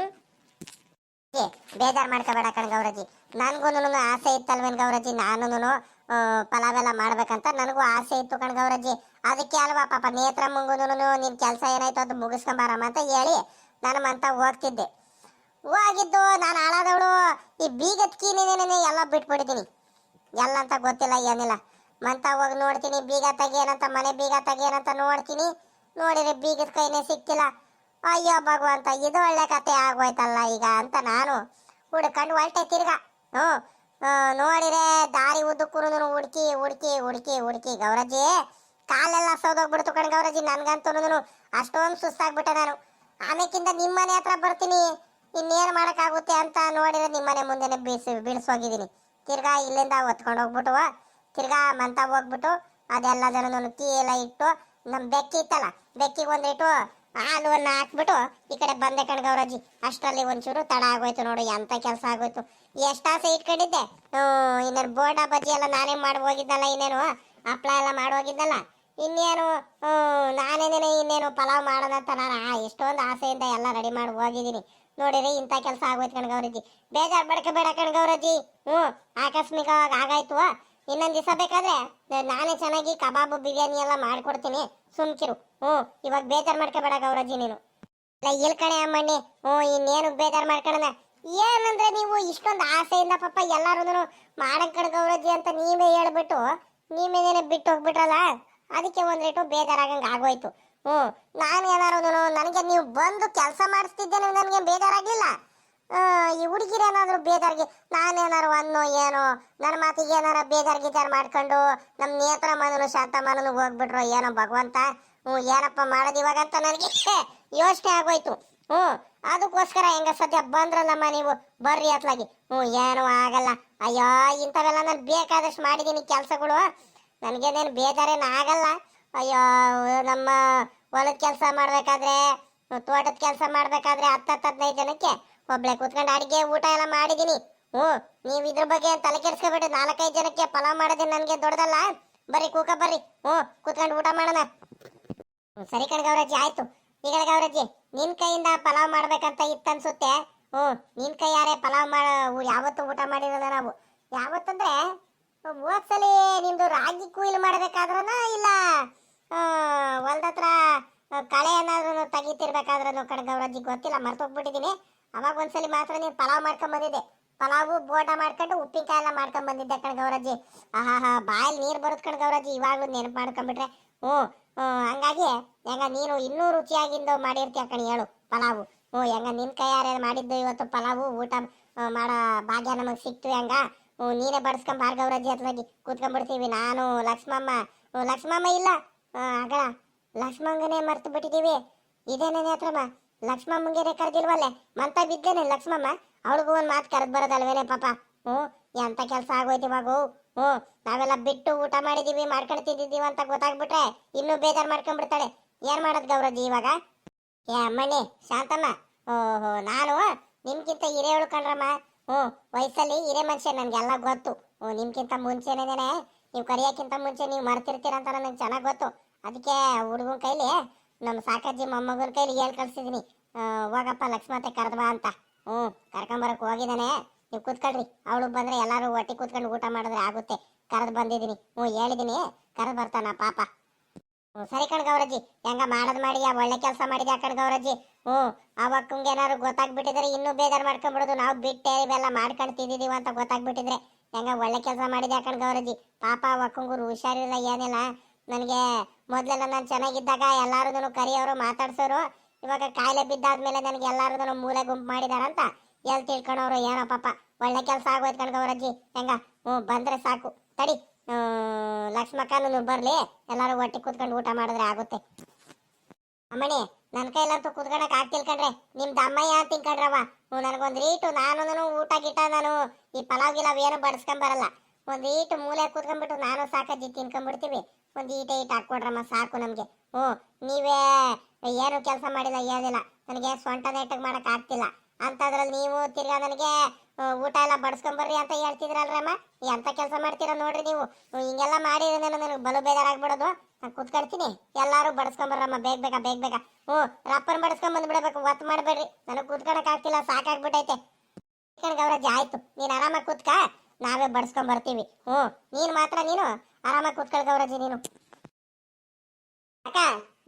ಬೇಜಾರು ಮಾಡ್ಕೋಬೇಡ ಕಣ್ ಗೌರಜ್ಜಿ. ನನಗೂ ಆಸೆ ಇತ್ತಲ್ವೇನು ಗೌರಜಿ ನಾನು ಪಲಾವ್ ಎಲ್ಲ ಮಾಡ್ಬೇಕಂತ ನನಗೂ ಆಸೆ ಇತ್ತು ಕಣ್ ಗೌರಜಿ ಅದಕ್ಕೆ ಅಲ್ವಾ ಪಾಪ ನೇತ್ರ ನೇತ್ರಮ್ಮಂಗೂ ನಿನ್ ಕೆಲಸ ಏನಾಯ್ತು ಅದು ಮುಗಿಸ್ಕೊಂಬಾರಮ್ಮ ಅಂತ ಹೇಳಿ ನಾನು ಅಂತ ಹೋಗ್ತಿದ್ದೆ. ಹೋಗಿದ್ದು ನಾನು ಹಾಳಾದವಳು. ಈ ಬೀಗತ್ಕಿ ನೀನೇನೇ ಎಲ್ಲ ಬಿಟ್ಬಿಟ್ಟಿದ್ದೀನಿ ಎಲ್ಲ ಅಂತ ಗೊತ್ತಿಲ್ಲ, ಏನಿಲ್ಲ. ಮಂತ ಹೋಗಿ ನೋಡ್ತೀನಿ, ಬೀಗ ತೆಗಿಯೇನಂತ ಮನೆ ಬೀಗ ತೆಗಿಯೇನಂತ ನೋಡ್ತೀನಿ. ನೋಡಿದ್ರೆ ಬೀಗದ ಕೈನೇ ಸಿಕ್ತಿಲ್ಲ ಅಯ್ಯೋ ಭಗವಂತ, ಇದು ಒಳ್ಳೆ ಕತೆ ಆಗೋಯ್ತಲ್ಲ ಈಗ ಅಂತ ನಾನು ಹುಡ್ಕಂಡು ಹೊಲ್ಟೆ ತಿರ್ಗ. ಹ್ಞೂ. ನೋಡಿದ್ರೆ ನೋಡಿರೆ ದಾರಿ ಉದ್ದಕ್ಕೂ ಹುಡುಕಿ ಹುಡುಕಿ ಹುಡುಕಿ ಹುಡುಕಿ. ಗೌರಜ್ಜಿ, ಕಾಲೆಲ್ಲ ಸೋದೋಗ್ಬಿಡ್ತು ಕಣ್ ಗೌರಜಿ ನನ್ಗಂತೂ ಅಷ್ಟೊಂದು ಸುಸ್ತಾಗ್ಬಿಟ್ಟೆ ನಾನು. ಆಮೇಕಿಂದ ನಿಮ್ಮನೆ ಹತ್ರ ಬರ್ತೀನಿ. ಇನ್ನೇನು ಮಾಡೋಕ್ಕಾಗುತ್ತೆ ಅಂತ ನೋಡಿದ್ರೆ ನಿಮ್ಮನೆ ಮುಂದೆನೇ ಬೀಸಿ ಬೀಳ್ಸೋಗಿದ್ದೀನಿ ತಿರ್ಗಾ ಇಲ್ಲಿಂದ ಹೊತ್ಕೊಂಡು ಹೋಗ್ಬಿಟ್ಟು, ತಿರ್ಗಾ ಮಂತ ಹೋಗ್ಬಿಟ್ಟು ಅದೆಲ್ಲದನ್ನು ಟೀ ಎಲ್ಲ ಇಟ್ಟು ನಮ್ಮ ಬೆಕ್ಕಿ ಇತ್ತಲ್ಲ ಬೆಕ್ಕಿಗೆ ಒಂದಿಟ್ಟು ಹಾಲುವನ್ನು ಹಾಕ್ಬಿಟ್ಟು, ಈ ಕಡೆ ಬಂದೆ ಕಣ್ಗೌರಜಿ ಅಷ್ಟರಲ್ಲಿ ಒಂಚೂರು ತಡ ಆಗೋಯ್ತು ನೋಡು ಎಂಥ ಕೆಲಸ ಆಗೋಯ್ತು. ಎಷ್ಟಾಸೆ ಇಟ್ಕೊಂಡಿದ್ದೆ? ಹ್ಞೂ, ಇನ್ನೇನು ಬೋಂಡ ಬಜ್ಜಿ ಎಲ್ಲ ನಾನೇ ಮಾಡಿ ಹೋಗಿದ್ದಲ್ಲ ಇನ್ನೇನು ಹಪ್ಳ ಎಲ್ಲ ಮಾಡಿ ಹೋಗಿದ್ದಲ್ಲ. ಇನ್ನೇನು, ಹ್ಞೂ, ನಾನೇನೇನೆ ಇನ್ನೇನು ಪಲಾವ್ ಮಾಡೋಣ ಅಂತ ನಾನು ಎಷ್ಟೊಂದು ಆಸೆಯಿಂದ ಎಲ್ಲ ರೆಡಿ ಮಾಡಿ ಹೋಗಿದ್ದೀನಿ. ನೋಡಿರಿ ಇಂಥ ಕೆಲಸ ಆಗೋಯ್ತು ಕಣ್ಗವ್ರಜ್ಜಿ ಬೇಜಾರು ಬಡ್ಕೋಬೇಡ ಗೌರಜಿ ಹ್ಞೂ ಆಕಸ್ಮಿಕವಾಗಿ ಆಗಾಯ್ತು ಇನ್ನೊಂದು ದಿವಸ ಬೇಕಾದ್ರೆ ನಾನೇ ಚೆನ್ನಾಗಿ ಕಬಾಬ್, ಬಿರಿಯಾನಿ ಎಲ್ಲ ಮಾಡ್ಕೊಡ್ತೀನಿ. ಸುಮ್ಕಿರು. ಹ್ಞೂ, ಇವಾಗ ಬೇಜಾರು ಮಾಡ್ಕೋಬೇಡ ಗೌರಜ್ಜಿ ನೀನು. ಇಲ್ಲ ಕಣೆ ಅಮ್ಮಣ್ಣಿ. ಹ್ಞೂ, ಇನ್ನೇನು ಬೇಜಾರು ಮಾಡ್ಕೊಳ್ಳೋಣ ಏನಂದ್ರೆ ನೀವು ಇಷ್ಟೊಂದು ಆಸೆಯಿಂದ ಪಾಪ ಎಲ್ಲರೂ ಮಾಡಕ್ ಗೌರಜ್ಜಿ ಅಂತ ನೀವೇ ಹೇಳ್ಬಿಟ್ಟು, ನೀವೇನೇನೆ ಬಿಟ್ಟು ಹೋಗ್ಬಿಟ್ರಲ್ಲ, ಅದಕ್ಕೆ ಒಂದ್ ರೇಟು ಬೇಜಾರಾಗಂಗೆ ಆಗೋಯ್ತು. ಹ್ಞೂ, ನಾನು ಏನಾರು ನನಗೆ ನೀವು ಬಂದು ಕೆಲಸ ಮಾಡಿಸ್ತಿದ್ದೇನೆ ನನಗೆ ಬೇಜಾರಾಗ್ಲಿಲ್ಲ? ಈ ಹುಡುಗಿರೇನಾದ್ರು ಬೇಜಾರಿಗೆ ನಾನೇನಾರು ಅನ್ನೋ ಏನೋ ನನ್ನ ಮಾತಿಗೆ ಏನಾರ ಬೇಜಾರ್ ಗೀಜಾರ್ ಮಾಡ್ಕೊಂಡು ನಮ್ಮ ನೇತ್ರ ಮನನು, ಶಾಂತ ಮನನು ಹೋಗ್ಬಿಟ್ರು ಏನೋ ಭಗವಂತ? ಹ್ಞೂ, ಏನಪ್ಪ ಮಾಡೋದು ಇವಾಗ ಅಂತ ನನಗೆ ಯೋಚನೆ ಆಗೋಯ್ತು. ಹ್ಞೂ, ಅದಕ್ಕೋಸ್ಕರ ಹೆಂಗ ಸದ್ಯ ಬಂದ್ರಲ್ಲಮ್ಮ ನೀವು? ಬರ್ರಿ ಅತ್ಲಾಗಿ. ಹ್ಞೂ, ಏನೂ ಆಗಲ್ಲ. ಅಯ್ಯೋ, ಇಂಥವೆಲ್ಲ ನಾನು ಬೇಕಾದಷ್ಟು ಮಾಡಿದ್ದೀನಿ ಕೆಲಸಗಳು. ನನಗೇನೇನು ಬೇಜಾರೇನು ಆಗಲ್ಲ. ಅಯ್ಯೋ, ನಮ್ಮ ಹೊಲದ ಕೆಲಸ ಮಾಡ್ಬೇಕಾದ್ರೆ, ತೋಟದ ಕೆಲಸ ಮಾಡ್ಬೇಕಾದ್ರೆ ಹತ್ತು ಹದಿನೈದು ಜನಕ್ಕೆ ಒಬ್ಳೆ ಕೂತ್ಕೊಂಡು ಅಡಿಗೆ, ಊಟ ಎಲ್ಲ ಮಾಡಿದ್ದೀನಿ. ಹ್ಞೂ, ನೀವು ಇದ್ರ ಬಗ್ಗೆ ತಲೆ ಕೆಡಿಸ್ಕೊಬೇಡಿ. ನಾಲ್ಕೈದು ಜನಕ್ಕೆ ಪಲಾವ್ ಮಾಡೋದೇ ನನಗೆ ದೊಡ್ಡದಲ್ಲ. ಬರ್ರಿ, ಕೂಕ ಬರ್ರಿ. ಹ್ಞೂ, ಕೂತ್ಕೊಂಡು ಊಟ ಮಾಡೋಣ. ಸರಿ ಕಣ ಗೌರಜ್ಜಿ, ಆಯಿತು. ಈಗ ಗೌರಜ್ಜಿ ನಿನ್ನ ಕೈಯಿಂದ ಪಲಾವ್ ಮಾಡ್ಬೇಕಂತ ಇತ್ತನ್ಸುತ್ತೆ ಹ್ಞೂ ನಿನ್ನ ಕೈ ಯಾರೇ ಪಲಾವ್ ಮಾಡ ಯಾವತ್ತು ಊಟ ಮಾಡಿರಲ್ಲ ನಾವು. ಯಾವತ್ತಂದ್ರೆ ಹೋದ್ಸಲಿ ನಿಮ್ಮದು ರಾಗಿ ಕುಯ್ಲು ಮಾಡಬೇಕಾದ್ರೂ ಇಲ್ಲ? ಹೊಲ್ದ ಹತ್ರ ಕಳೆ ಏನಾದ್ರೂ ತೆಗಿತಿರ್ಬೇಕಾದ್ರೂ ಕಣ ಗೌರಜ್ಜಿ ಗೊತ್ತಿಲ್ಲ ಮರ್ತೋಗ್ಬಿಟ್ಟಿದ್ದೀನಿ ಅವಾಗ ಒಂದ್ಸಲಿ ಮಾತ್ರ ನೀನು ಪಲಾವ್ ಮಾಡ್ಕೊಂಡ್ ಬಂದಿದ್ದೆ. ಪಲಾವು ಬೋಟ ಮಾಡ್ಕೊಂಡು ಉಪ್ಪಿನಕಾಯಿ ಎಲ್ಲ ಮಾಡ್ಕೊಂಡ್ ಬಂದಿದ್ದೆ ಕಣ ಗೌರಜ್ಜಿ ಆಹಾ ಹಾ ಬಾಯಲ್ಲಿ ನೀರು ಬರುತ್ತೆ ಕಣ ಗೌರಜ್ಜಿ ಇವಾಗಲೂ ನೆನಪು ಮಾಡ್ಕೊಂಬಿಟ್ರೆ. ಹ್ಞೂ ಹಂಗಾಗಿ ಹೆಂಗ ನೀನು ಇನ್ನೂ ರುಚಿಯಾಗಿಂದು ಮಾಡಿರ್ತೀಯ ಕಣಿ ಹೇಳು, ಪಲಾವು. ಹ್ಞೂ, ಹೆಂಗ ನಿನ್ ಕೈಯಾರೆ ಮಾಡಿದ್ದು ಇವತ್ತು ಪಲಾವು, ಊಟ ಮಾಡ ಭಾಗ್ಯ ನಮಗೆ ಸಿಕ್ತು ಹೆಂಗ? ಹ್ಞೂ, ನೀನೇ ಬಡಿಸ್ಕೊಂಡ್ ಬಾರ್ ಗೌರಜ್ಜಿ ಹತ್ಲಾಗಿ ಕೂತ್ಕೊಂಡ್ಬಿಡ್ತೀವಿ ನಾನು ಲಕ್ಷ್ಮಮ್ಮ ಲಕ್ಷ್ಮಮ್ಮ ಇಲ್ಲ ಆ, ಲಕ್ಷ್ಮಂಗನೇ ಮರ್ತು ಬಿಟ್ಟಿದ್ದೀವಿ. ಇದೇನೇನೆ ಹತ್ರಮ್ಮ ಲಕ್ಷ್ಮಮ್ಮಂಗೆ ಕರೆದಿಲ್ವಲ್ಲೇ? ಮಂತ ಬಿದ್ದೇನೆ ಲಕ್ಷ್ಮಮ್ಮ. ಅವಳಿಗೂ ಒಂದು ಮಾತು ಕರೆದು ಬರೋದಲ್ವೇನೆ ಪಾಪ? ಹ್ಞೂ ಎಂತ ಕೆಲಸ ಆಗೋಯ್ತು ಇವಾಗ? ಹ್ಞೂ ನಾವೆಲ್ಲ ಬಿಟ್ಟು ಊಟ ಮಾಡಿದೀವಿ ಮಾಡ್ಕೊಂಡು ತಿಂದಿದ್ದೀವಿ ಅಂತ ಗೊತ್ತಾಗ್ಬಿಟ್ರೆ ಇನ್ನೂ ಬೇಜಾರು ಮಾಡ್ಕೊಂಡ್ಬಿಡ್ತಾಳೆ. ಏನ್ ಮಾಡೋದು ಗೌರಜಿ ಇವಾಗ? ಏ ಅಮ್ಮಣ್ಣಿ ಶಾಂತಮ್ಮ. ಓಹೋ ನಾನು ನಿಮ್ಗಿಂತ ಹಿರಿಯವಳು ಕಣ್ರಮ್ಮ. ಹ್ಞೂ ವಯಸ್ಸಲ್ಲಿ ಹಿರೇ ಮನುಷ್ಯ ನನಗೆಲ್ಲ ಗೊತ್ತು. ಹ್ಞೂ ನಿಮ್ಗಿಂತ ಮುಂಚೆನೇನೆ ನೀವು ಕರಿಯೋಕ್ಕಿಂತ ಮುಂಚೆ ನೀವು ಮರ್ತಿರ್ತೀರಂತ ನನಗೆ ಚೆನ್ನಾಗಿ ಗೊತ್ತು. ಅದಕ್ಕೆ ಹುಡುಗನ ಕೈಲಿ ನಮ್ಮ ಸಾಕಾಜಿ ಮೊಮ್ಮಗನ ಕೈಲಿ ಹೇಳಿ ಕಳ್ಸಿದೀನಿ? ಆ, ಹೋಗಪ್ಪ ಲಕ್ಷ್ಮತೆ ಕರೆದ್ಬಾ ಅಂತ. ಹ್ಞೂ ಕರ್ಕೊಂಬರಕ್ಕೆ ಹೋಗಿದ್ದಾನೆ. ನೀವು ಕೂತ್ಕೊಳ್ರಿ. ಅವಳು ಬಂದ್ರೆ ಎಲ್ಲರೂ ಒಟ್ಟಿ ಕೂತ್ಕೊಂಡು ಊಟ ಮಾಡಿದ್ರೆ ಆಗುತ್ತೆ. ಕರೆದು ಬಂದಿದ್ದೀನಿ. ಹ್ಞೂ ಹೇಳಿದ್ದೀನಿ ಕರೆದು ಬರ್ತಾನ ಪಾಪ. ಹ್ಞೂ ಸರಿ ಕಣ್ ಗೌರಜಿ ಹೆಂಗ ಮಾಡೋದು ಮಾಡಿ ಒಳ್ಳೆ ಕೆಲಸ ಮಾಡಿದ್ಯ ಕಣ್ ಗೌರಜಿ ಹ್ಞೂ ಅಕ್ಕಂಗೆ ಏನಾದ್ರು ಗೊತ್ತಾಗ್ಬಿಟ್ಟಿದ್ರೆ ಇನ್ನೂ ಬೇಜಾರು ಮಾಡ್ಕೊಂಬಿಡೋದು ನಾವು ಬಿಟ್ಟೆ ಇವೆಲ್ಲ ಮಾಡ್ಕೊಂಡು ತಿಂದಿದೀವಿ ಅಂತ ಗೊತ್ತಾಗ್ಬಿಟ್ಟಿದ್ರೆ ಹೆಂಗ ಒಳ್ಳೆ ಕೆಲಸ ಮಾಡಿದ್ಯಾ ಕಣ್ ಗೌರಜಿ ಪಾಪ ಆ ಅಕ್ಕಂಗೂ ಹುಷಾರಿಲ್ಲ ಏನಿಲ್ಲ. ನನಗೆ ಮೊದಲೆಲ್ಲ ನಾನು ಚೆನ್ನಾಗಿದ್ದಾಗ ಎಲ್ಲಾರು ಕರಿಯೋರು ಮಾತಾಡ್ಸೋರು. ಇವಾಗ ಕಾಯಿಲೆ ಬಿದ್ದಾದ್ಮೇಲೆ ನನಗೆ ಎಲ್ಲಾರು ಮೂಲೆ ಗುಂಪು ಮಾಡಿದಾರಂತ. ಎಲ್ಲಿ ತಿಳ್ಕೊಳೋರು ಏನೋ ಪಾಪ. ಒಳ್ಳೆ ಕೆಲಸ ಆಗೋಯ್ತು ಕಣ್ ಅಜ್ಜಿ ಹೆಂಗ? ಹ್ಞೂ, ಬಂದ್ರೆ ಸಾಕು. ತಡಿ. ಲಕ್ಷ್ಮಕ್ಕನೂ ಬರಲಿ. ಎಲ್ಲರೂ ಒಟ್ಟಿಗೆ ಕೂತ್ಕೊಂಡು ಊಟ ಮಾಡಿದ್ರೆ ಆಗುತ್ತೆ. ಅಮ್ಮಣಿ ನನ್ನ ಕೈಲಂತೂ ಕುತ್ಕೊಳಕ್ ಆಗ್ತಿಲ್ ಕಣ್ರೆ. ನಿಮ್ದು ಅಮ್ಮಯ್ಯ ತಿನ್ಕೊಂಡ್ರವ ಹ್ಞೂ, ನನಗೊಂದು ರೀಟು ನಾನು ಊಟ ಗಿಟ ನಾನು. ಈ ಪಲಾವ್ ಗಿಲಾವ್ ಏನು ಬಡಿಸ್ಕೊಂಬರಲ್ಲ. ಒಂದು ಈಟು ಮೂಲೆ ಕೂತ್ಕೊಂಡ್ಬಿಟ್ಟು ನಾನು ಸಾಕಜ್ಜಿ ತಿನ್ಕೊಂಡ್ಬಿಡ್ತೀವಿ ಒಂದು ಈಟ ಈಟ ಹಾಕ್ಕೊಡ್ರಮ್ಮ ಸಾಕು ನಮಗೆ. ಹ್ಞೂ, ನೀವೇ ಏನು ಕೆಲಸ ಮಾಡಿಲ್ಲ, ಏನಿಲ್ಲ. ನನಗೆ ಸೊಂಟ ನೆಟ್ಟಗೆ ಮಾಡಕ್ ಆಗ್ತಿಲ್ಲ. ಅಂತದ್ರಲ್ಲಿ ನೀವು ತಿರ್ಗಾ ನನಗೆ ಊಟ ಎಲ್ಲ ಬಡಿಸ್ಕೊಂಬರ್ರಿ ಅಂತ ಹೇಳ್ತಿದ್ರಲ್ರಮ್ಮ. ಎಂತ ಕೆಲಸ ಮಾಡ್ತೀರಾ ನೋಡ್ರಿ ನೀವು. ಹಿಂಗೆಲ್ಲ ಮಾಡಿದ್ರೆ ನನಗೆ ಬಲು ಬೇಜಾರಾಗ್ಬಿಡೋದು ನಾನು ಕೂತ್ಕೊಳ್ತೀನಿ. ಎಲ್ಲರೂ ಬಡಿಸ್ಕೊಂಬರ್ರಮ್ಮ, ಬೇಗ ಬೇಗ ಬೇಗ ಬೇಗ. ಹ್ಞೂ, ರಪ್ಪನ್ ಬಡಿಸ್ಕೊಂಡ್ ಬಂದ್ಬಿಡ್ಬೇಕು. ಒತ್ತು ಮಾಡಬೇಡ್ರಿ. ನನಗೆ ಕೂತ್ಕೊಳಕ್ ಆಗ್ತಿಲ್ಲ, ಸಾಕಾಗ್ಬಿಟ್ಟೈತೆ. ಗೌರಜ್ಜಿ ಆಯ್ತು. ನೀನು ಆರಾಮಾಗಿ ಕೂತ್ಕ? ನಾವೇ ಬಡಿಸ್ಕೊಂಡ್ ಬರ್ತೀವಿ. ಹ್ಞೂ ನೀನ್ ಮಾತ್ರ ನೀನು ಆರಾಮಾಗಿ ಕೂತ್ಕೊಳ್ ಗೌರಜಿ ನೀನು. ಅಕ್ಕ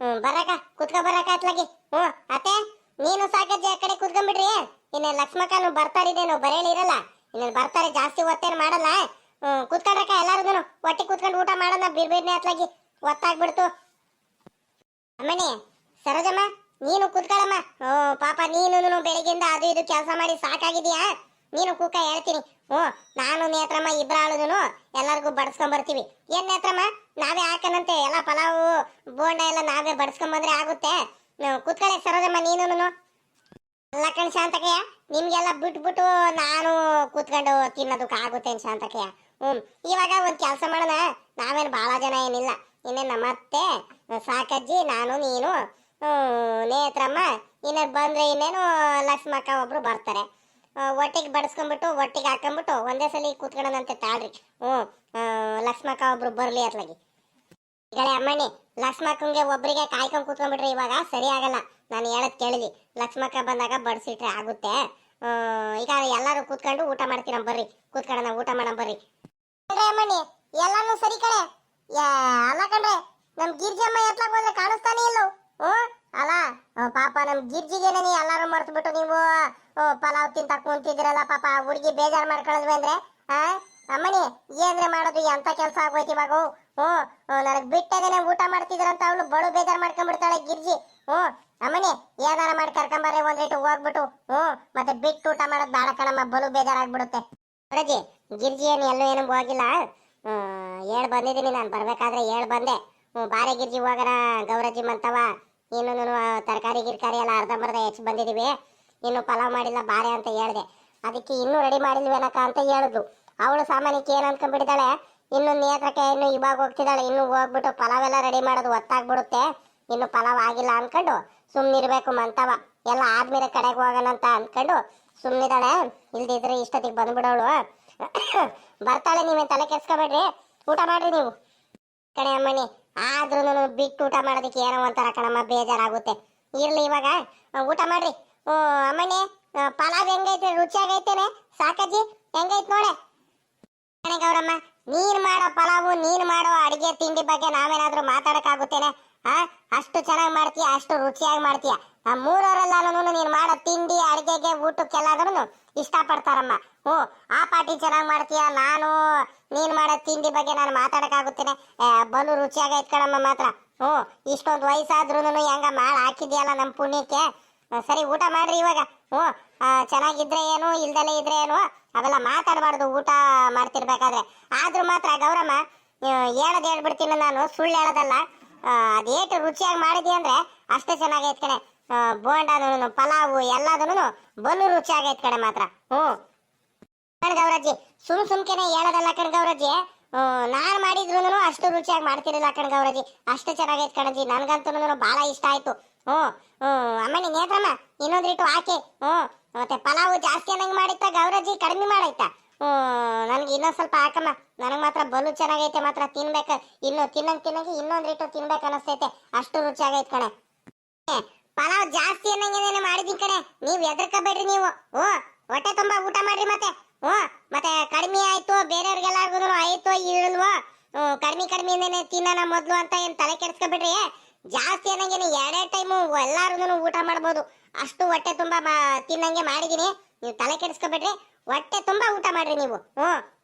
ಹ್ಞೂ ಬರಕ ಕುತ್ಕೊ ಬರಕ ಅತ್ಲಾಗಿ. ಹ್ಞೂ ಅತ್ತೆ, ನೀನು ಸಾಕಜ್ಜಿ ಆ ಕಡೆ ಕುತ್ಕೊಂಡ್ಬಿಡ್ರಿ. ಇನ್ನು ಲಕ್ಷ್ಮಕ್ಕನು ಬರ್ತಾರಿದೇನು ಬರೇಳಿ ಇರಲ್ಲ. ಇನ್ನು ಬರ್ತಾರೆ ಜಾಸ್ತಿ ಒತ್ತೇನು ಮಾಡಲ್ಲ. ಹ್ಞೂ ಕುತ್ಕೊಂಡ್ರಕ್ಕ ಎಲ್ಲಾರ್ಗು ಒಟ್ಟಿ ಕುತ್ಕೊಂಡು ಊಟ ಮಾಡೋಣ ಬಿರ್ಬಿರ್ನೆ ಅತ್ಲಾಗಿ. ಒತ್ತಾಗ್ಬಿಡ್ತು. ಅಮ್ಮಣಿ ಸರೋಜಮ್ಮ, ನೀನು ಕೂತ್ಕೊಳ್ಳಮ್ಮ ಓ ಪಾಪ ನೀನು ಬೆಳಿಗ್ಗೆಯಿಂದ ಅದು ಇದು ಕೆಲಸ ಮಾಡಿ ಸಾಕಾಗಿದೆಯಾ? ನೀನು ಕೂಕ ಹೇಳ್ತೀನಿ. ಹ್ಞೂ ನಾನು ನೇತ್ರಮ್ಮ ಇಬ್ರಾಳುನು ಎಲ್ಲರಿಗೂ ಬಡಿಸ್ಕೊಂಡ್ ಬರ್ತೀವಿ ಏನ್ ನೇತ್ರಮ್ಮ ನಾವೇ ಹಾಕನಂತೆ ಎಲ್ಲ ಪಲಾವು ಬೋಂಡ ಎಲ್ಲ ನಾವೇ ಬಡಿಸ್ಕೊಂಡ್ ಬಂದ್ರೆ ಆಗುತ್ತೆ ಕುತ್ಕೊಳ್ಳಿ ಸರೋದಮ್ಮ ನೀನು ಅಲ್ಲ ಕಣ್ ಶಾಂತಕಯ್ಯ ನಿಮ್ಗೆಲ್ಲ ಬಿಟ್ಬಿಟ್ಟು ನಾನು ಕೂತ್ಕೊಂಡು ತಿನ್ನೋದಕ್ಕೆ ಆಗುತ್ತೆ ಶಾಂತಕಯ್ಯ. ಹ್ಮ್ ಇವಾಗ ಒಂದ್ ಕೆಲಸ ಮಾಡೋಣ. ನಾವೇನು ಬಹಳ ಜನ ಏನಿಲ್ಲ. ಇನ್ನೇನು ನಮ್ಮತ್ತೆ? ಸಾಕಜ್ಜಿ ನಾನು ನೀನು. ಹ್ಮ್, ನೇತ್ರಮ್ಮ ಇನ್ನೇನು ಬಂದ್ರೆ ಇನ್ನೇನು ಲಕ್ಷ್ಮಕ್ಕ ಒಬ್ರು ಬರ್ತಾರೆ. ಒಟ್ಟಿಗೆ ಬಡಿಸ್ಕೊಂಡ್ಬಿಟ್ಟು ಒಟ್ಟಿಗೆ ಹಾಕೊಂಡ್ಬಿಟ್ಟು ಒಂದೇ ಸಲ ಕೂತ್ಕೊಳ್ಳೋಣಂತೆ ತಾಳ್ರಿ. ಹ್ಞೂ ಲಕ್ಷ್ಮಕ್ಕ ಒಬ್ರು ಬರಲಿ ಅತ್ಲಾಗಿ ಈಗಲೇ ಅಮ್ಮಣ್ಣಿ, ಲಕ್ಷ್ಮಕ್ಕಂಗೆ ಒಬ್ರಿಗೆ ಕಾಯ್ಕೊಂಡ್ ಕೂತ್ಕೊಂಡ್ಬಿಟ್ರೆ ಇವಾಗ ಸರಿ ನಾನು ಹೇಳೋದು ಕೇಳಿದಿ ಲಕ್ಷ್ಮಕ್ಕ ಬಂದಾಗ ಬಡಿಸಿಟ್ರೆ ಆಗುತ್ತೆ. ಈಗ ಎಲ್ಲರೂ ಕೂತ್ಕೊಂಡು ಊಟ ಮಾಡ್ತೀರ ಬರ್ರಿ. ಕೂತ್ಕೊಳ್ಳೋಣ, ಊಟ ಮಾಡೋಣ ಬರ್ರಿ. ಅಮ್ಮಣ್ಣಿ, ಎಲ್ಲಾನು ಸರಿ ಕಣೆ? ಅಲ್ಲ ಕಣ್ರೆ, ನಮ್ ಗಿರ್ಜಮ್ಮ ಹೋದ್ರೆ ಕಾಣಿಸ್ತಾನೆ ಇಲ್ಲೋ? ಹ್ಞೂ? ಅಲ್ಲ ಪಾಪ, ನಮ್ ಗಿರ್ಜಿಗೆನೆ ನೀ ಎಲ್ಲಾರು ಮರ್ತು ಬಿಟ್ಟು ನೀವು ಪಲಾವ್ ತಿಂತ ಕುಂತಿದ್ರಲ್ಲ ಪಾಪ ಹುಡುಗಿ ಬೇಜಾರ್ ಮಾಡ್ಕೊಳ್ಳೋದ್ವಿ ಅಂದ್ರೆ, ಆ? ಅಮ್ಮನಿ ಏನ್ರೆ ಮಾಡೋದು, ಎಂತ ಕೆಲಸ ಆಗೋಯ್ತು ಇವಾಗ? ಹ್ಞೂ ನನಗ್ ಬಿಟ್ಟದೇನೆ ಊಟ ಮಾಡ್ತಿದ್ರಂತ ಅವಳು ಬಡು ಬೇಜಾರ್ ಮಾಡ್ಕೊಂಡ್ಬಿಡ್ತಾಳೆ ಗಿರ್ಜಿ. ಹ್ಞೂ, ಅಮ್ಮನಿ, ಏನಾರ ಮಾಡಿ ಕರ್ಕೊಂಬರ್ರಿ, ಒಂದ್ ರೇಟು ಹೋಗ್ಬಿಟ್ಟು. ಹ್ಞೂ, ಮತ್ತೆ ಬಿಟ್ಟು ಊಟ ಮಾಡೋದು ಬೇಡ ಕಣಮ್ಮ, ಬಲು ಬೇಜಾರಾಗ್ಬಿಡುತ್ತೆ ಹೊರಜಿ ಗಿರ್ಜಿ ಏನು, ಎಲ್ಲೂ ಏನು ಹೋಗಿಲ್ಲ. ಹೇಳ್ ಬಂದಿದ್ದೀನಿ ನಾನು, ಬರ್ಬೇಕಾದ್ರೆ ಹೇಳ್ ಬಂದೆ. ಹ್ಞೂ, ಬಾರೆ ಗಿರ್ಜಿ ಹೋಗೋಣ ಗೌರಜಿ ಮಂತವ ಇನ್ನು ತರಕಾರಿ ಗಿರ್ಕಾರಿ ಎಲ್ಲ ಅರ್ಧಂಬರ್ಧ ಹೆಚ್ಚು ಬಂದಿದ್ದೀವಿ ಇನ್ನು ಪಲಾವ್ ಮಾಡಿಲ್ಲ, ಬಾರೆ ಅಂತ ಹೇಳ್ದೆ. ಅದಕ್ಕೆ ಇನ್ನೂ ರೆಡಿ ಮಾಡಿಲ್ವೇನಕ್ಕ ಅಂತ ಹೇಳಿದ್ಲು. ಅವಳು ಸಾಮಾನ್ಯಕ್ಕೆ ಏನು ಅಂದ್ಕೊಂಡ್ಬಿಟ್ಟಿದ್ದಾಳೆ ಇನ್ನು ನೇತ್ರಕ್ಕೆ ಇನ್ನು ಇವಾಗ ಹೋಗ್ತಿದ್ದಾಳೆ. ಇನ್ನು ಹೋಗ್ಬಿಟ್ಟು ಪಲಾವ್ ಎಲ್ಲ ರೆಡಿ ಮಾಡೋದು ಒತ್ತಾಗ್ಬಿಡುತ್ತೆ. ಇನ್ನು ಪಲಾವ್ ಆಗಿಲ್ಲ ಅಂದ್ಕೊಂಡು ಸುಮ್ಮನಿರ್ಬೇಕು ಮಂತವ. ಎಲ್ಲ ಆದ್ಮೇಲೆ ಕಡೆಗೆ ಹೋಗೋಣ ಅಂತ ಅಂದ್ಕೊಂಡು ಸುಮ್ಮನಿದ್ದಾಳೆ ಇಲ್ದಿದ್ರೆ ಇಷ್ಟೊತ್ತಿಗೆ ಬಂದ್ಬಿಡೋಳು. ಬರ್ತಾಳೆ ನೀವೇನು ತಲೆ ಕೆಡ್ಸ್ಕೊಬೇಡ್ರಿ. ಊಟ ಮಾಡಿರಿ ನೀವು. ಕಡೆ ಅಮ್ಮನಿ ಆದ್ರೂ ಬಿಟ್ಟು ಊಟ ಮಾಡೋದಕ್ಕೆ ಏನೋ ಒಂಥರ ಕಣಮ್ಮ ಬೇಜಾರಾಗುತ್ತೆ. ಇರ್ಲಿ ಇವಾಗ ಊಟ ಮಾಡ್ರಿ. ಅಮ್ಮನಿ ಪಲಾವ್ ಹೆಂಗೈತೆ? ರುಚಿಯಾಗೈತೇನೆ ಸಾಕಜ್ಜಿ, ಹೆಂಗೈತೆ ನೋಡೆ? ಗೌರಮ್ಮ ನೀನ್ ಮಾಡೋ ಪಲಾವು, ನೀನ್ ಮಾಡೋ ಅಡಿಗೆ, ತಿಂಡಿ ಬಗ್ಗೆ ನಾವೇನಾದ್ರೂ ಮಾತಾಡಕ್ಕಾಗುತ್ತೇನೆ? ಆ ಅಷ್ಟು ಚೆನ್ನಾಗಿ ಮಾಡ್ತೀಯ, ಅಷ್ಟು ರುಚಿಯಾಗಿ ಮಾಡ್ತೀಯ. ಆ ಮೂರವರೆಲ್ಲಾನು ನೀನು ಮಾಡೋ ತಿಂಡಿ, ಅಡುಗೆಗೆ ಊಟಕ್ಕೆಲ್ಲಾದ್ರೂ ಇಷ್ಟಪಡ್ತಾರಮ್ಮ. ಹ್ಞೂ, ಆ ಪಾಟಿ ಚೆನ್ನಾಗಿ ಮಾಡ್ತೀಯ? ನಾನು, ನೀನು ಮಾಡೋ ತಿಂಡಿ ಬಗ್ಗೆ ನಾನು ಮಾತಾಡೋಕ್ಕಾಗುತ್ತೇನೆ. ಬಲು ರುಚಿಯಾಗಿ ಕಣಮ್ಮ ಮಾತ್ರ. ಹ್ಞೂ, ಇಷ್ಟೊಂದು ವಯಸ್ಸಾದ್ರೂ ಹೆಂಗ ಮಾಡಿ ಹಾಕಿದ್ಯಲ್ಲ ನಮ್ಮ ಪುಣ್ಯಕ್ಕೆ? ಸರಿ, ಊಟ ಮಾಡ್ರಿ ಇವಾಗ. ಹ್ಞೂ ಚೆನ್ನಾಗಿದ್ರೆ ಏನು, ಇಲ್ದಲೇ ಇದ್ರೆ ಏನು, ಅವೆಲ್ಲ ಮಾತಾಡಬಾರ್ದು, ಊಟ ಮಾಡ್ತಿರ್ಬೇಕಾದ್ರೆ. ಆದ್ರೂ ಮಾತ್ರ ಗೌರಮ್ಮ ಹೇಳೋದು ಹೇಳ್ಬಿಡ್ತೀನಿ ನಾನು, ಸುಳ್ಳು ಹೇಳೋದಲ್ಲ. ಅದೇಟು ರುಚಿಯಾಗಿ ಮಾಡಿದಿ ಅಂದ್ರೆ ಅಷ್ಟೇ ಚೆನ್ನಾಗೈತೆ ಕಣೆ. ಬೋಂಡನು ಪಲಾವು ಎಲ್ಲದನ್ನು ಬಲು ರುಚಿಯಾಗೈತೆ ಕಣೆ ಮಾತ್ರ. ಹ್ಞೂ. ಕಣ್ ಗೌರಜ್ಜಿ, ಸುಮ್ ಸುಮ್ಕೆನೆ ಹೇಳೋದಲ್ಲ ಕಣ್ ಗೌರಜ್ಜಿ. ನಾನು ಮಾಡಿದ್ರು ಅಷ್ಟು ರುಚಿಯಾಗಿ ಮಾಡ್ತಿರಲಿಲ್ಲ ಕಣ್ ಗೌರಜ್ಜಿ. ಅಷ್ಟು ಚೆನ್ನಾಗೈತೆ ಕಣಜ್ಜಿ. ನನಗಂತೂ ಭಾಳ ಇಷ್ಟ ಆಯ್ತು. ಹ್ಞೂ. ಹ್ಞೂ. ಅಮ್ಮನಿ ನೇತ್ರಮ್ಮ ಇನ್ನೊಂದು ರೀಟು ಹಾಕಿ. ಹ್ಞೂ. ಮತ್ತೆ ಪಲಾವು ಜಾಸ್ತಿ ಅನ್ನಂಗೆ ಮಾಡಿತ್ತ ಗೌರಜ್ಜಿ? ಕಡಿಮೆ ಮಾಡೈತ? ನನಗೆ ಇನ್ನೊಂದು ಸ್ವಲ್ಪ ಹಾಕಮ್ಮ. ನನಗೆ ಮಾತ್ರ ಬಲು ಚೆನ್ನಾಗೈತೆ ಮಾತ್ರ ತಿನ್ಬೇಕು. ಇನ್ನು ತಿನ್ನಂಗೆ ತಿನ್ನಂಗೆ ಇನ್ನೊಂದು ರೀಟು ತಿನ್ಬೇಕು ಅನಿಸ್ತೈತೆ. ಅಷ್ಟು ರುಚಿಯಾಗೈತೆ ಕಣೆ. ಏ, ಪಲಾವ್ ಜಾಸ್ತಿ ಅನ್ನಂಗೆ ಮಾಡಿದೀನಿ ಕಣೆ. ನೀವು ಎದ್ರಕಬೇಡ್ರಿ ನೀವು. ಓ ಹೊಟ್ಟೆ ತುಂಬಾ ಊಟ ಮಾಡ್ರಿ ಮತ್ತೆ. ಓ ಮತ್ತೆ ಕಡಿಮೆ ಆಯ್ತು ಬೇರೆಯವ್ರಿಗೆಲ್ಲರಿಗೂ ಆಯ್ತು ಇರಲ್ವೋ ಕಡಿಮೆ ಕಡಿಮೆ ತಿನ್ನೋಣ ಮೊದಲು ಅಂತ ಏನು ತಲೆ ಕೆಡಿಸ್ಕೊಬಿಡ್ರಿ? ಜಾಸ್ತಿ ಅನ್ನಂಗೆ ಎರಡೆರಡು ಟೈಮು ಎಲ್ಲಾರು ಊಟ ಮಾಡ್ಬೋದು. ಅಷ್ಟು ಹೊಟ್ಟೆ ತುಂಬಾ ತಿನ್ನಂಗೆ ಮಾಡಿದೀನಿ. ನೀವು ತಲೆ ಕೆಡಿಸ್ಕೊಬೇಡ್ರಿ. ಹೊಟ್ಟೆ ತುಂಬಾ ಊಟ ಮಾಡ್ರಿ ನೀವು. ಹ್ಞೂ